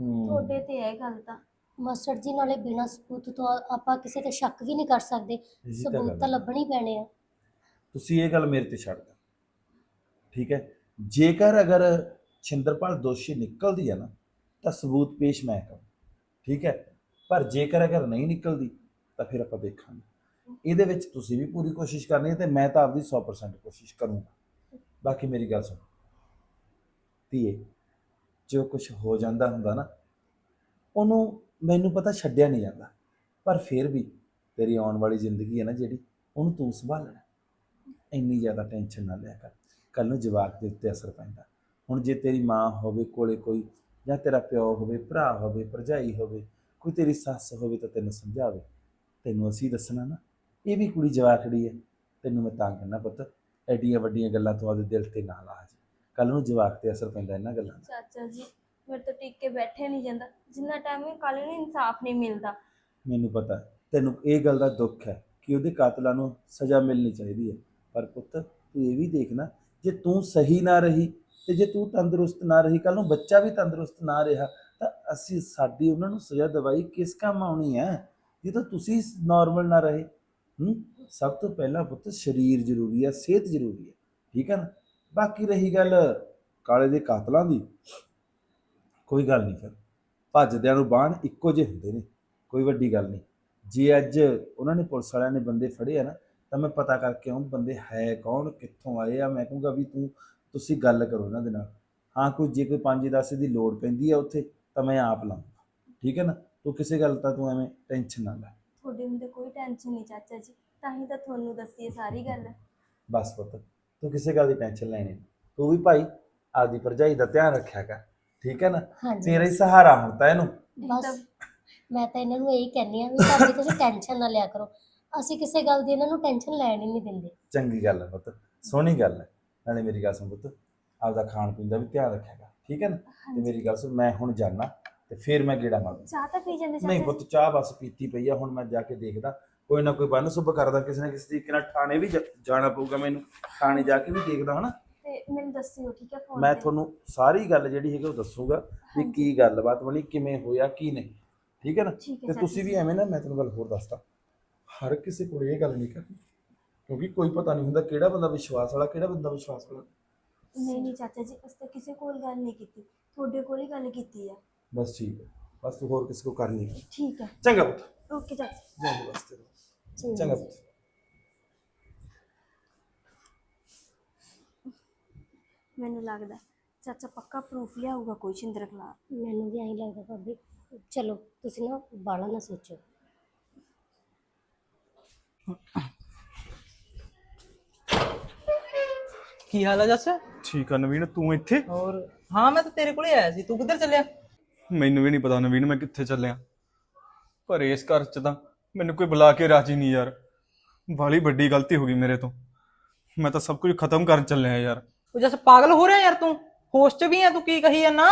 ਹੂੰ। ਤੁਹਾਡੇ ਤੇ ਹੈ ਗੱਲ ਤਾਂ। ਮਾਸਟਰ ਜੀ ਨਾਲੇ ਬਿਨਾਂ ਸਬੂਤ ਤੋਂ ਆਪਾਂ ਕਿਸੇ ਤੇ ਸ਼ੱਕ ਵੀ ਨਹੀਂ ਕਰ ਸਕਦੇ। ਇਹੀ ਤਾਂ ਸਬੂਤ ਤਾਂ ਹੈ। ਲੱਭਣੇ ਹੀ ਪੈਣੇ ਆ। ਤੁਸੀਂ ਇਹ ਗੱਲ ਮੇਰੇ ਤੇ ਛੱਡ ਦਿਓ। ਠੀਕ ਹੈ? ਜੇਕਰ ਅਗਰ ਛਿੰਦਰਪਾਲ ਦੋਸ਼ੀ ਨਿਕਲਦੀ ਹੈ ਨਾ, ਤਾਂ ਸਬੂਤ ਪੇਸ਼ ਮੈਂ ਕਰਾਂ, ਠੀਕ ਹੈ? ਪਰ ਜੇਕਰ ਅਗਰ ਨਹੀਂ ਨਿਕਲਦੀ, ਤਾਂ ਫਿਰ ਆਪਾਂ ਦੇਖਾਂਗੇ। ਇਹਦੇ ਵਿੱਚ ਤੁਸੀਂ ਵੀ ਪੂਰੀ ਕੋਸ਼ਿਸ਼ ਕਰਨੀ ਹੈ ਤੇ ਮੈਂ ਤਾਂ ਆਪਦੀ 100% ਕੋਸ਼ਿਸ਼ ਕਰੂੰਗਾ। ਬਾਕੀ ਮੇਰੀ ਗੱਲ ਸੁਣੋ। ਧੀਏ, ਜੋ ਕੁਝ ਹੋ ਜਾਂਦਾ ਹੁੰਦਾ ਨਾ, ਉਹਨੂੰ ਮੈਨੂੰ ਪਤਾ ਛੱਡਿਆ ਨਹੀਂ ਜਾਂਦਾ। ਪਰ ਫਿਰ ਵੀ ਤੇਰੀ ਆਉਣ ਵਾਲੀ ਜ਼ਿੰਦਗੀ ਹੈ ਨਾ ਜਿਹੜੀ, ਉਹਨੂੰ ਤੂੰ ਸੰਭਾਲਣਾ ਇੰਨੀ ਜ਼ਿਆਦਾ ਟੈਨਸ਼ਨ ਨਾ ਲਿਆ ਕਰ। ਕੱਲ ਨੂੰ ਜਵਾਕ ਦੇ ਉੱਤੇ ਅਸਰ ਪੈਂਦਾ। ਹੁਣ ਜੇ ਤੇਰੀ ਮਾਂ ਹੋਵੇ ਕੋਲੇ ਕੋਈ ਜਾਂ ਤੇਰਾ ਪਿਓ ਹੋਵੇ ਭਰਾ ਹੋਵੇ ਭਰਜਾਈ ਹੋਵੇ ਕੋਈ ਤੇਰੀ ਸੱਸ ਹੋਵੇ ਤਾਂ ਤੈਨੂੰ ਸਮਝਾਵੇ। ਤੈਨੂੰ ਅਸੀਂ ਦੱਸਣਾ ਨਾ ਇਹ ਵੀ ਕੁੜੀ ਜਵਾਕੜੀ ਹੈ। ਤੈਨੂੰ ਮੈਂ ਤਾਂ ਕਹਿੰਦਾ ਪੁੱਤ ਐਡੀਆਂ ਵੱਡੀਆਂ ਗੱਲਾਂ ਤੂੰ ਆਪਦੇ ਦਿਲ ਤੇ ਨਾ ਲਾ ਜੀ ਕੱਲ ਨੂੰ ਜਵਾਕ ਤੇ ਅਸਰ ਪੈਂਦਾ ਇਹਨਾਂ ਗੱਲਾਂ ਦਾ। ਚਾਚਾ ਜੀ ਮੇਰੇ ਤੋਂ ਟਿਕ ਕੇ ਬੈਠੇ ਨਹੀਂ ਜਾਂਦਾ। ਜਿੰਨਾ ਟਾਈਮ ਵੀ ਕੱਲ ਨੂੰ ਇਨਸਾਫ ਨਹੀਂ ਮਿਲਦਾ। ਮੈਨੂੰ ਪਤਾ ਤੈਨੂੰ ਇਹ ਗੱਲ ਦਾ ਦੁੱਖ ਹੈ ਕਿ ਉਹਦੇ ਕਾਤਲਾਂ ਨੂੰ ਸਜ਼ਾ ਮਿਲਣੀ ਚਾਹੀਦੀ ਹੈ। ਪਰ ਪੁੱਤ ਤੂੰ ਇਹ ਵੀ ਦੇਖਣਾ ਜੇ ਤੂੰ ਸਹੀ ਨਾ ਰਹੀ ਤੇ ਜੇ ਤੂੰ ਤੰਦਰੁਸਤ ਨਾ ਰਹੀ ਕੱਲ ਨੂੰ ਬੱਚਾ ਵੀ ਤੰਦਰੁਸਤ ਨਾ ਰਿਹਾ, ਤਾਂ ਅਸੀਂ, ਸਾਡੀ ਉਹਨਾਂ ਨੂੰ ਸਜ਼ਾ ਦਵਾਈ ਕਿਸ ਕੰਮ ਆਉਣੀ ਹੈ? ਜੇ ਤਾਂ ਤੁਸੀਂ ਨਾਰਮਲ ਨਾ ਰਹੇ, ਹੂੰ? ਸਭ ਤੋਂ ਪਹਿਲਾਂ ਪੁੱਤ ਸਰੀਰ ਜ਼ਰੂਰੀ ਹੈ, ਸਿਹਤ ਜ਼ਰੂਰੀ ਹੈ, ਠੀਕ ਹੈ ਨਾ? ਬਾਕੀ ਰਹੀ ਗੱਲ ਕਾਲੇ ਦੇ ਕਾਤਲਾਂ ਦੀ, ਕੋਈ ਗੱਲ ਨਹੀਂ ਫਿਰ। ਭੱਜਦਿਆਂ ਨੂੰ ਬਾਣ ਇੱਕੋ ਜਿਹੇ ਹੁੰਦੇ ਨੇ, ਕੋਈ ਵੱਡੀ ਗੱਲ ਨਹੀਂ। ਜੇ ਅੱਜ ਉਹਨਾਂ ਨੇ ਪੁਲਿਸ ਵਾਲਿਆਂ ਨੇ ਬੰਦੇ ਫੜੇ ਆ ਨਾ ਤਾਂ ਮੈਂ ਪਤਾ ਕਰਕੇ ਆਉਂ ਬੰਦੇ ਹੈ ਕੌਣ ਕਿੱਥੋਂ ਆਏ ਆ। ਮੈਂ ਕਹੂੰਗਾ ਵੀ ਤੂੰ ਤੁਸੀਂ ਗੱਲ ਕਰੋ ਇਹਨਾਂ ਦੇ ਨਾਲ। ਹਾਂ ਕੋਈ ਜੇ ਕੋਈ 5-10 ਦੀ ਲੋੜ ਪੈਂਦੀ ਆ ਉੱਥੇ ਤਾਂ ਮੈਂ ਆਪ ਲਾਉਂਗਾ ਠੀਕ ਹੈ ਨਾ? ਤੂੰ ਕਿਸੇ ਗੱਲ ਤਾਂ ਤੂੰ ਐਵੇਂ ਟੈਨਸ਼ਨ ਨਾ ਲੈ। ਤੁਹਾਡੇ ਹੁੰਦੇ ਕੋਈ ਟੈਨਸ਼ਨ ਨਹੀਂ ਚਾਚਾ ਜੀ। ਤਾਂ ਹੀ ਤਾਂ ਤੁਹਾਨੂੰ ਦੱਸੀ ਹੈ ਸਾਰੀ ਗੱਲ। ਬਸ ਪੁੱਤ ਤੂੰ ਕਿਸੇ ਗੱਲ ਦੀ ਟੈਨਸ਼ਨ ਲੈਣੀ ਨਹੀਂ। ਤੂੰ ਵੀ ਭਾਈ ਆਪਦੀ ਭਰਜਾਈ ਦਾ ਧਿਆਨ ਰੱਖਿਆ ਕਰ। ਠੀਕ ਹੈ ਨਾ? ਹਾਂਜੀ। ਤੇਰਾ ਹੀ ਸਹਾਰਾ ਤਾਂ ਇਹਨੂੰ। ਬਸ ਮੈਂ ਤਾਂ ਇਹਨਾਂ ਨੂੰ ਇਹੀ ਕਹਿੰਦੀ ਆ ਵੀ ਭਾਬੀ ਤੁਸੀਂ ਟੈਨਸ਼ਨ ਨਾ ਲਿਆ ਕਰੋ। ਅਸੀਂ ਕਿਸੇ ਗੱਲ ਦੀ ਇਹਨਾਂ ਨੂੰ ਟੈਨਸ਼ਨ ਲੈਣ ਹੀ ਨਹੀਂ ਦਿੰਦੇ। ਚੰਗੀ ਗੱਲ ਹੈ ਪੁੱਤ ਸੋਹਣੀ ਗੱਲ ਹੈ। ਨਾਲੇ ਮੇਰੀ ਗੱਲ ਸੁਣ ਪੁੱਤ ਆਪਦਾ ਖਾਣ ਪੀਣ ਦਾ ਵੀ ਧਿਆਨ ਕਰ ਠੀਕ ਹੈ ਨਾ? ਤੇ ਮੇਰੀ ਗੱਲ ਸੁਣ ਮੈਂ ਹੁਣ ਜਾਣਾ ਤੇ ਫਿਰ ਮੈਂ ਗੇੜਾ ਮਾਰੂ ਚਾਹ ਤਾਂ ਪੀ ਜਾਂਦੇ ਨਹੀਂ ਚਾਚਾ ਪੁੱਤ ਚਾਹ ਬਸ ਪੀਤੀ ਪਈ ਆ ਹੁਣ ਮੈਂ ਜਾ ਕੇ ਦੇਖਦਾ। ਕੋਈ ਨਾ ਕੋਈ ਬੰਨ ਸੁਭ ਕਰਦਾ ਕਿਸੇ ਨਾ ਕਿਸੇ ਤਰੀਕੇ ਨਾਲ ਥਾਣੇ ਵੀ ਜ- ਜਾਣਾ ਪਊਗਾ ਮੈਨੂੰ। ਥਾਣੇ ਜਾ ਕੇ ਵੀ ਦੇਖਦਾ ਹਨਾ। ਤੇ ਮੈਨੂੰ ਦੱਸਿਓ ਠੀਕ ਹੈ ਫੋਨ ਮੈਂ ਤੁਹਾਨੂੰ ਸਾਰੀ ਗੱਲ ਜਿਹੜੀ ਹੈਗੀ ਉਹ ਦੱਸੂਗਾ ਵੀ ਕੀ ਗੱਲਬਾਤ ਬਣੀ ਕਿਵੇਂ ਹੋਇਆ ਕੀ ਨਹੀਂ। ਠੀਕ ਹੈ ਨਾ? ਠੀਕ ਹੈ ਤੇ ਤੁਸੀਂ ਵੀ ਐਵੇਂ ਨਾ ਮੈਂ ਤੁਹਾਨੂੰ ਗੱਲ ਹੋਰ ਦੱਸਦਾ। ਹਰ ਕਿਸੇ ਕੋਲ ਇਹ ਗੱਲ ਨਹੀਂ ਕਰਨੀ ਕਿਉਂਕਿ ਕੋਈ ਪਤਾ ਨਹੀਂ ਹੁੰਦਾ ਕਿਹੜਾ ਬੰਦਾ ਵਿਸ਼ਵਾਸ ਵਾਲਾ ਕਿਹੜਾ ਬੰਦਾ ਵਿਸ਼ਵਾਸ ਵਾਲਾ। ਨਹੀਂ ਨਹੀਂ ਚਾਚਾ ਜੀ ਅਸੀਂ ਤਾਂ ਕਿਸੇ ਕੋਲ ਗੱਲ ਨਹੀਂ ਕੀਤੀ ਤੁਹਾਡੇ ਕੋਲ ਹੀ ਗੱਲ ਕੀਤੀ ਆ। ਬਸ ਠੀਕ ਹੈ ਬਸ ਤੂੰ ਹੋਰ ਕਿਸੇ ਕੋ ਕਰਨੀ ਨਹੀਂ ਠੀਕ ਹੈ। ਚੰਗਾ ਪੁੱਤ। ਓਕੇ ਚਾਚਾ। ਜਾਂਦੇ ਵਾਸਤੇ। ਚੰਗਾ। ਪੁੱਤ। ਮੈਨੂੰ ਲੱਗਦਾ ਚਾਚਾ ਪੱਕਾ ਪ੍ਰੂਫ ਲਿਆਊਗਾ ਕੋਈ ਸ਼ਿੰਦਰ ਖਿਲਾਫ ਮੈਨੂੰ ਵੀ ਐਂ ਲੱਗਦਾ ਭਾਬੀ ਚਲੋ ਤੁਸੀਂ ਨਾ ਬਾਲਾ ਨਾ ਸੋਚੋ। ਕੀ ਹਾਲ ਆ ਜੱਸ? ਠੀਕ ਆ ਨਵੀਨ ਤੂੰ ਇੱਥੇ? ਹੋਰ ਹਾਂ ਮੈਂ ਤਾਂ ਤੇਰੇ ਕੋਲੇ ਆਇਆ ਸੀ। ਤੂੰ ਕਿੱਧਰ ਚੱਲਿਆ? ਮੈਨੂੰ ਵੀ ਨਹੀਂ ਪਤਾ ਨਵੀਨ ਮੈਂ ਕਿੱਥੇ ਚੱਲਿਆ। ਪਰ ਇਸ ਘਰ 'ਚ ਤਾਂ ਮੈਨੂੰ ਕੋਈ ਬੁਲਾ ਕੇ ਰਾਜੀ ਨਹੀਂ ਯਾਰ। ਵਾਲੀ ਵੱਡੀ ਗਲਤੀ ਹੋ ਗਈ ਮੇਰੇ ਤੋਂ। ਮੈਂ ਤਾਂ ਸਭ ਕੁਝ ਖਤਮ ਕਰਨ ਚੱਲਿਆ ਯਾਰ। ਉਹ ਜੱਸ ਪਾਗਲ ਹੋ ਰਿਹਾ ਯਾਰ ਤੂੰ? ਹੋਸ਼ 'ਚ ਵੀ ਆ ਤੂੰ ਕੀ ਕਹੀ ਜਾਂਦਾ?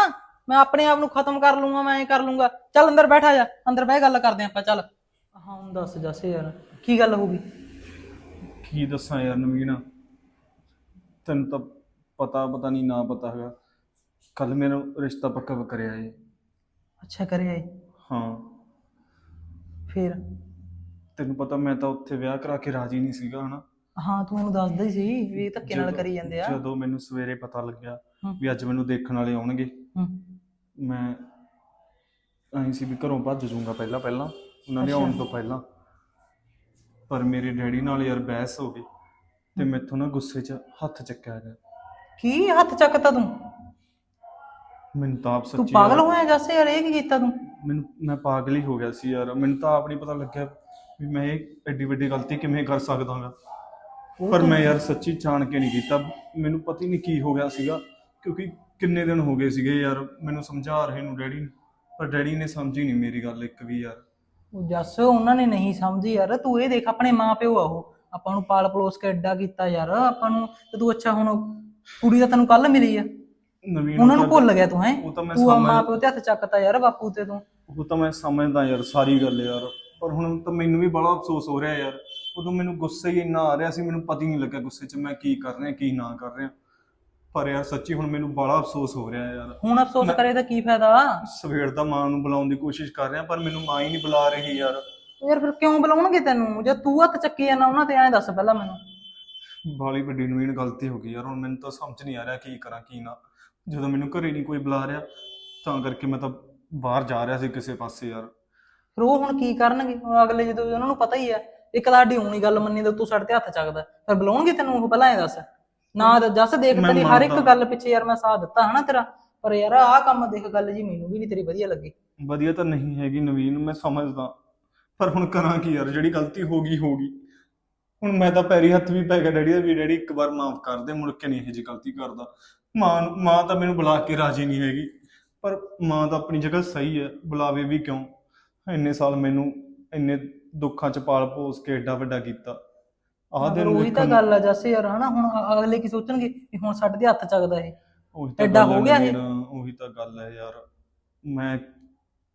ਮੈਂ ਆਪਣੇ ਆਪ ਨੂੰ ਖਤਮ ਕਰ ਲੂੰਗਾ ਮੈਂ ਐ ਕਰ ਲੂੰਗਾ ਚੱਲ ਅੰਦਰ ਬੈਠਾ ਜਾ। ਅੰਦਰ ਬਹਿ ਗੱਲ ਕਰਦੇ ਆਪਾਂ ਚੱਲ। ਹਾਂ ਹੁਣ ਦੱਸ ਜੱਸ ਯਾਰ ਕੀ ਗੱਲ ਹੋ ਗਈ? ਕੀ ਦੱਸਾਂ ਯਾਰ ਨਵੀਨ ਤੈਨੂੰ ਤਾਂ ਪਤਾ ਪਤਾ ਨਹੀਂ ਨਾ ਪਤਾ ਹੈਗਾ। ਕੱਲ ਮੇਰਾ ਰਿਸ਼ਤਾ ਪੱਕਾ ਕਰਿਆ ਏ। ਅੱਛਾ ਕਰਿਆ ਏ? ਹਾਂ। ਫੇਰ? ਤੈਨੂੰ ਪਤਾ ਮੈਂ ਤਾਂ ਉੱਥੇ ਵਿਆਹ ਕਰਾ ਕੇ ਰਾਜੀ ਨਹੀਂ ਸੀਗਾ ਹਨਾ? ਹਾਂ ਤੂੰ ਮੈਨੂੰ ਦੱਸਦਾ ਹੀ ਸੀ ਵੀ ਇਹ ਧੱਕੇ ਨਾਲ ਜਦੋਂ- ਕਰੀ ਜਾਂਦੇ ਆ। ਜਦੋਂ ਮੈਨੂੰ ਸਵੇਰੇ ਪਤਾ ਲੱਗਿਆ। ਵੀ ਅੱਜ ਮੈਨੂੰ ਦੇਖਣ ਵਾਲੇ ਆਉਣਗੇ ਹੂੰ। ਮੈਂ ਐਂ ਸੀ ਵੀ ਘਰੋਂ ਭੱਜ ਜਾਊਂਗਾ ਪਹਿਲਾਂ ਪਹਿਲਾਂ। ਉਹਨਾਂ ਦੇ ਆਉਣ। ਤੋਂ ਪਹਿਲਾਂ। ਪਰ ਮੇਰੇ ਡੈਡੀ ਨਾਲ ਯਾਰ ਬਹਿਸ ਹੋ ਗਈ ਤੇ ਮੈਥੋਂ ਨਾ ਗੁੱਸੇ 'ਚ ਹੱਥ ਚੱਕਿਆ ਗਿਆ। ਕੀ ਹੱਥ ਚੱਕਤਾ ਤੂੰ? ਮੈਨੂੰ ਤਾਂ ਆਪ ਤੂੰ ਸੱਚੀ ਪਾਗਲ ਯਾਰ- ਹੋਇਆ ਜੱਸ ਯਾਰ ਇਹ ਕੀ ਕੀਤਾ ਤੂੰ? ਮੈਨੂੰ ਮੈਂ ਪਾਗਲ ਹੀ ਹੋ ਗਿਆ ਸੀ ਯਾਰ। ਮੈਨੂੰ ਤਾਂ ਆਪ ਨਹੀਂ ਪਤਾ ਲੱਗਿਆ ਵੀ ਮੈਂ ਇਹ ਐਡੀ ਵੱਡੀ ਗਲਤੀ ਕਿਵੇਂ ਕਰ ਸਕਦਾਗਾ। ਉਹ ਪਰ ਤੂੰ- ਮੈਂ ਯਾਰ ਸੱਚੀ ਜਾਣ ਕੇ ਨਹੀਂ ਕੀਤਾ। ਮੈਨੂੰ ਪਤਾ ਹੀ ਨਹੀਂ ਕੀ ਹੋ ਗਿਆ ਸੀਗਾ ਕਿਉਂਕਿ ਕਿੰਨੇ ਦਿਨ ਹੋ ਗਏ ਸੀਗੇ ਯਾਰ। ਮੈਨੂੰ ਸਮਝਾ ਰਹੇ ਨੂੰ ਡੈਡੀ ਪਰ ਡੈਡੀ ਨੇ ਸਮਝੀ ਨਹੀਂ ਮੇਰੀ ਗੱਲ ਇੱਕ ਵੀ ਯਾਰ। ਉਹ ਜੱਸ ਉਹਨਾਂ ਨੇ ਨਹੀਂ ਸਮਝੀ ਯਾਰ ਤੂੰ ਇਹ ਦੇਖ ਆਪਣੇ ਮਾਂ ਪਿਓ ਆ ਉਹ। ਆਪਾਂ ਨੂੰ ਪਾਲ ਪਲੋਸ ਕੇ ਐਡਾ ਕੀਤਾ ਯਾਰ ਆਪਾਂ ਨੂੰ ਤੇ ਤੂੰ ਅੱਛਾ ਹੁਣ ਕੁੜੀ ਤਾਂ ਤੈਨੂੰ ਕੱਲ ਮਿਲੀ ਆ। ਨਵੀਨ ਉਹਨਾਂ ਨੂੰ ਭੁੱਲ ਗਿਆ ਤੂੰ ਹੈ? ਉਹ ਤਾਂ ਮੈਂ ਤੂੰ ਸਮਝ ਤੇ ਹੱਥ ਚੱਕਤਾ ਯਾਰ ਬਾਪੂ ਤੇ ਤੂੰ। ਉਹ ਤਾਂ ਮੈਂ ਸਮਝਦਾ ਯਾਰ ਸਾਰੀ ਗੱਲ ਯਾਰ ਪਰ ਹੁਣ ਤਾਂ ਮੈਨੂੰ ਵੀ ਬੜਾ ਅਫਸੋਸ ਹੋ ਰਿਹਾ ਯਾਰ। ਉਦੋਂ ਮੈਨੂੰ ਗੁੱਸਾ ਹੀ ਇੰਨਾ ਆ ਰਿਹਾ ਸੀ ਮੈਨੂੰ ਪਤਾ ਹੀ ਨਹੀਂ ਲੱਗਾ ਗੁੱਸੇ 'ਚ ਮੈਂ ਕੀ ਕਰ ਰਿਹਾ ਕੀ ਨਾ ਕਰ ਰਿਹਾ। ਪਰ ਯਾਰ ਸੱਚੀ ਹੁਣ ਮੈਨੂੰ ਬੜਾ ਅਫਸੋਸ ਹੋ ਰਿਹਾ ਯਾਰ। ਹੁਣ ਅਫਸੋਸ ਕਰੇ ਤਾਂ ਕੀ ਫਾਇਦਾ? ਸਵੇਰ ਦਾ ਮਾਂ ਨੂੰ ਬੁਲਾਉਣ ਦੀ ਕੋਸ਼ਿਸ਼ ਕਰ ਰਿਹਾ ਪਰ ਮੈਨੂੰ ਮਾਂ ਹੀ ਨਹੀਂ ਬੁਲਾ ਰਹੀ ਯਾਰ। ਯਾਰ ਫਿਰ ਕਿਉਂ ਬੁਲਾਉਣਗੇ ਤੈਨੂੰ? ਜੇ ਤੂੰ ਹੱਥ ਚੱਕੀ ਜਾਂਦਾ ਉਹਨਾਂ ਤੇ ਐਂ ਦੱਸ ਪਹਿਲਾਂ ਮੈਨੂੰ। ਬਾਲੀ ਵੱਡੀ ਨਵੀਨ ਗਲਤੀ ਹੋ ਗਈ ਯਾਰ ਹੁਣ ਮੈਨੂੰ ਤਾਂ ਸਮਝ ਨਹੀਂ ਆ ਰਿਹਾ ਕੀ ਕਰਾਂ ਕੀ ਨਾ। ਜਦੋਂ ਮੈਨੂੰ ਘਰੇ ਨਹੀਂ ਕੋਈ ਬੁਲਾ ਰਿਹਾ ਤਾਂ ਕਰਕੇ ਮੈਂ ਤਾਂ ਬਾਹਰ ਜਾ ਰਿਹਾ ਸੀ ਕਿਸੇ ਪਾਸੇ ਯਾਰ। ਫਿਰ ਉਹ ਹੁਣ ਕੀ ਕਰਨਗੇ? ਹੁਣ ਅਗਲੇ ਜਦੋਂ ਉਹਨਾਂ ਨੂੰ ਪਤਾ ਹੀ ਹੈ ਇੱਕ ਤਾਂ ਸਾਡੀ ਹੋਣੀ ਗੱਲ ਮੰਨੀ ਤਾਂ ਤੂੰ ਸਾਡੇ ਤੇ ਹੱਥ ਚੱਕਦਾ। ਫਿਰ ਬੁਲਾਉਣਗੇ ਤੈਨੂੰ ਉਹ ਪਹਿਲਾਂ ਐਂ ਦੱਸ। ਨਾ ਜੱਸ ਦੇਖ ਤੇਰੀ ਹਰ ਇੱਕ। ਗੱਲ ਪਿੱਛੇ ਯਾਰ ਮੈਂ ਸਾਥ ਦਿੱਤਾ ਹਨਾ ਤੇਰਾ। ਪਰ ਯਾਰ ਆਹ ਕੰਮ ਦੇਖ ਗੱਲ ਜੀ ਮੈਨੂੰ ਵੀ ਨਹੀਂ ਤੇਰੀ ਵਧੀਆ ਲੱਗੀ। ਵਧੀਆ ਤਾਂ ਨਹੀਂ ਹੈਗੀ ਨਵੀਨ ਮੈਂ ਸਮਝਦਾ। ਪਰ ਹੁਣ ਕਰਾਂ ਕੀ ਯਾਰ ਜਿਹੜੀ ਗਲਤੀ ਹੋ ਗਈ ਹੋ ਗਈ। ਹੁਣ ਮੈਂ ਤਾਂ ਪੈਰੀ ਹੱਥ ਵੀ ਪੈ ਗਿਆ ਡੈਡੀ ਦਾ ਵੀ ਡੈਡੀ ਇੱਕ ਵਾਰ ਮਾਫ ਕਰ ਦੇ ਮੁੜ ਕੇ ਨਹੀਂ ਇਹ ਜੀ ਗਲਤੀ ਕਰਦਾ। ਮਾਂ ਮਾਂ ਤਾਂ ਮੈਨੂੰ ਬੁਲਾ ਕੇ ਰਾਜੀ ਨਹੀਂ ਹੈਗੀ। ਪਰ ਮਾਂ ਤਾਂ ਆਪਣੀ ਜਗ੍ਹਾ ਸਹੀ ਹੈ ਬੁਲਾਵੇ ਵੀ ਕਿਉਂ? ਇੰਨੇ ਸਾਲ ਮੈਨੂੰ ਇੰਨੇ ਦੁੱਖਾਂ ਚ ਪਾਲ ਪੋਸ ਕੇ ਏਡਾ ਵੱਡਾ ਕੀਤਾ। ਆਹ ਦਿਨ ਉਹੀ ਤਾਂ ਗੱਲ ਆ ਜੱਸ ਯਾਰ ਹਨਾ? ਹੁਣ ਅਗਲੇ ਕੀ ਸੋਚਣਗੇ ਕਿ ਹੁਣ ਸਾਡੇ ਤੇ ਹੱਥ ਚੱਕਦਾ ਇਹ। ਉਹੀ ਤਾਂ ਐਡਾ ਹੈ ਗਿਆ ਇਹ? ਉਹੀ ਤਾਂ ਗੱਲ ਹੈ ਯਾਰ। ਮੈਂ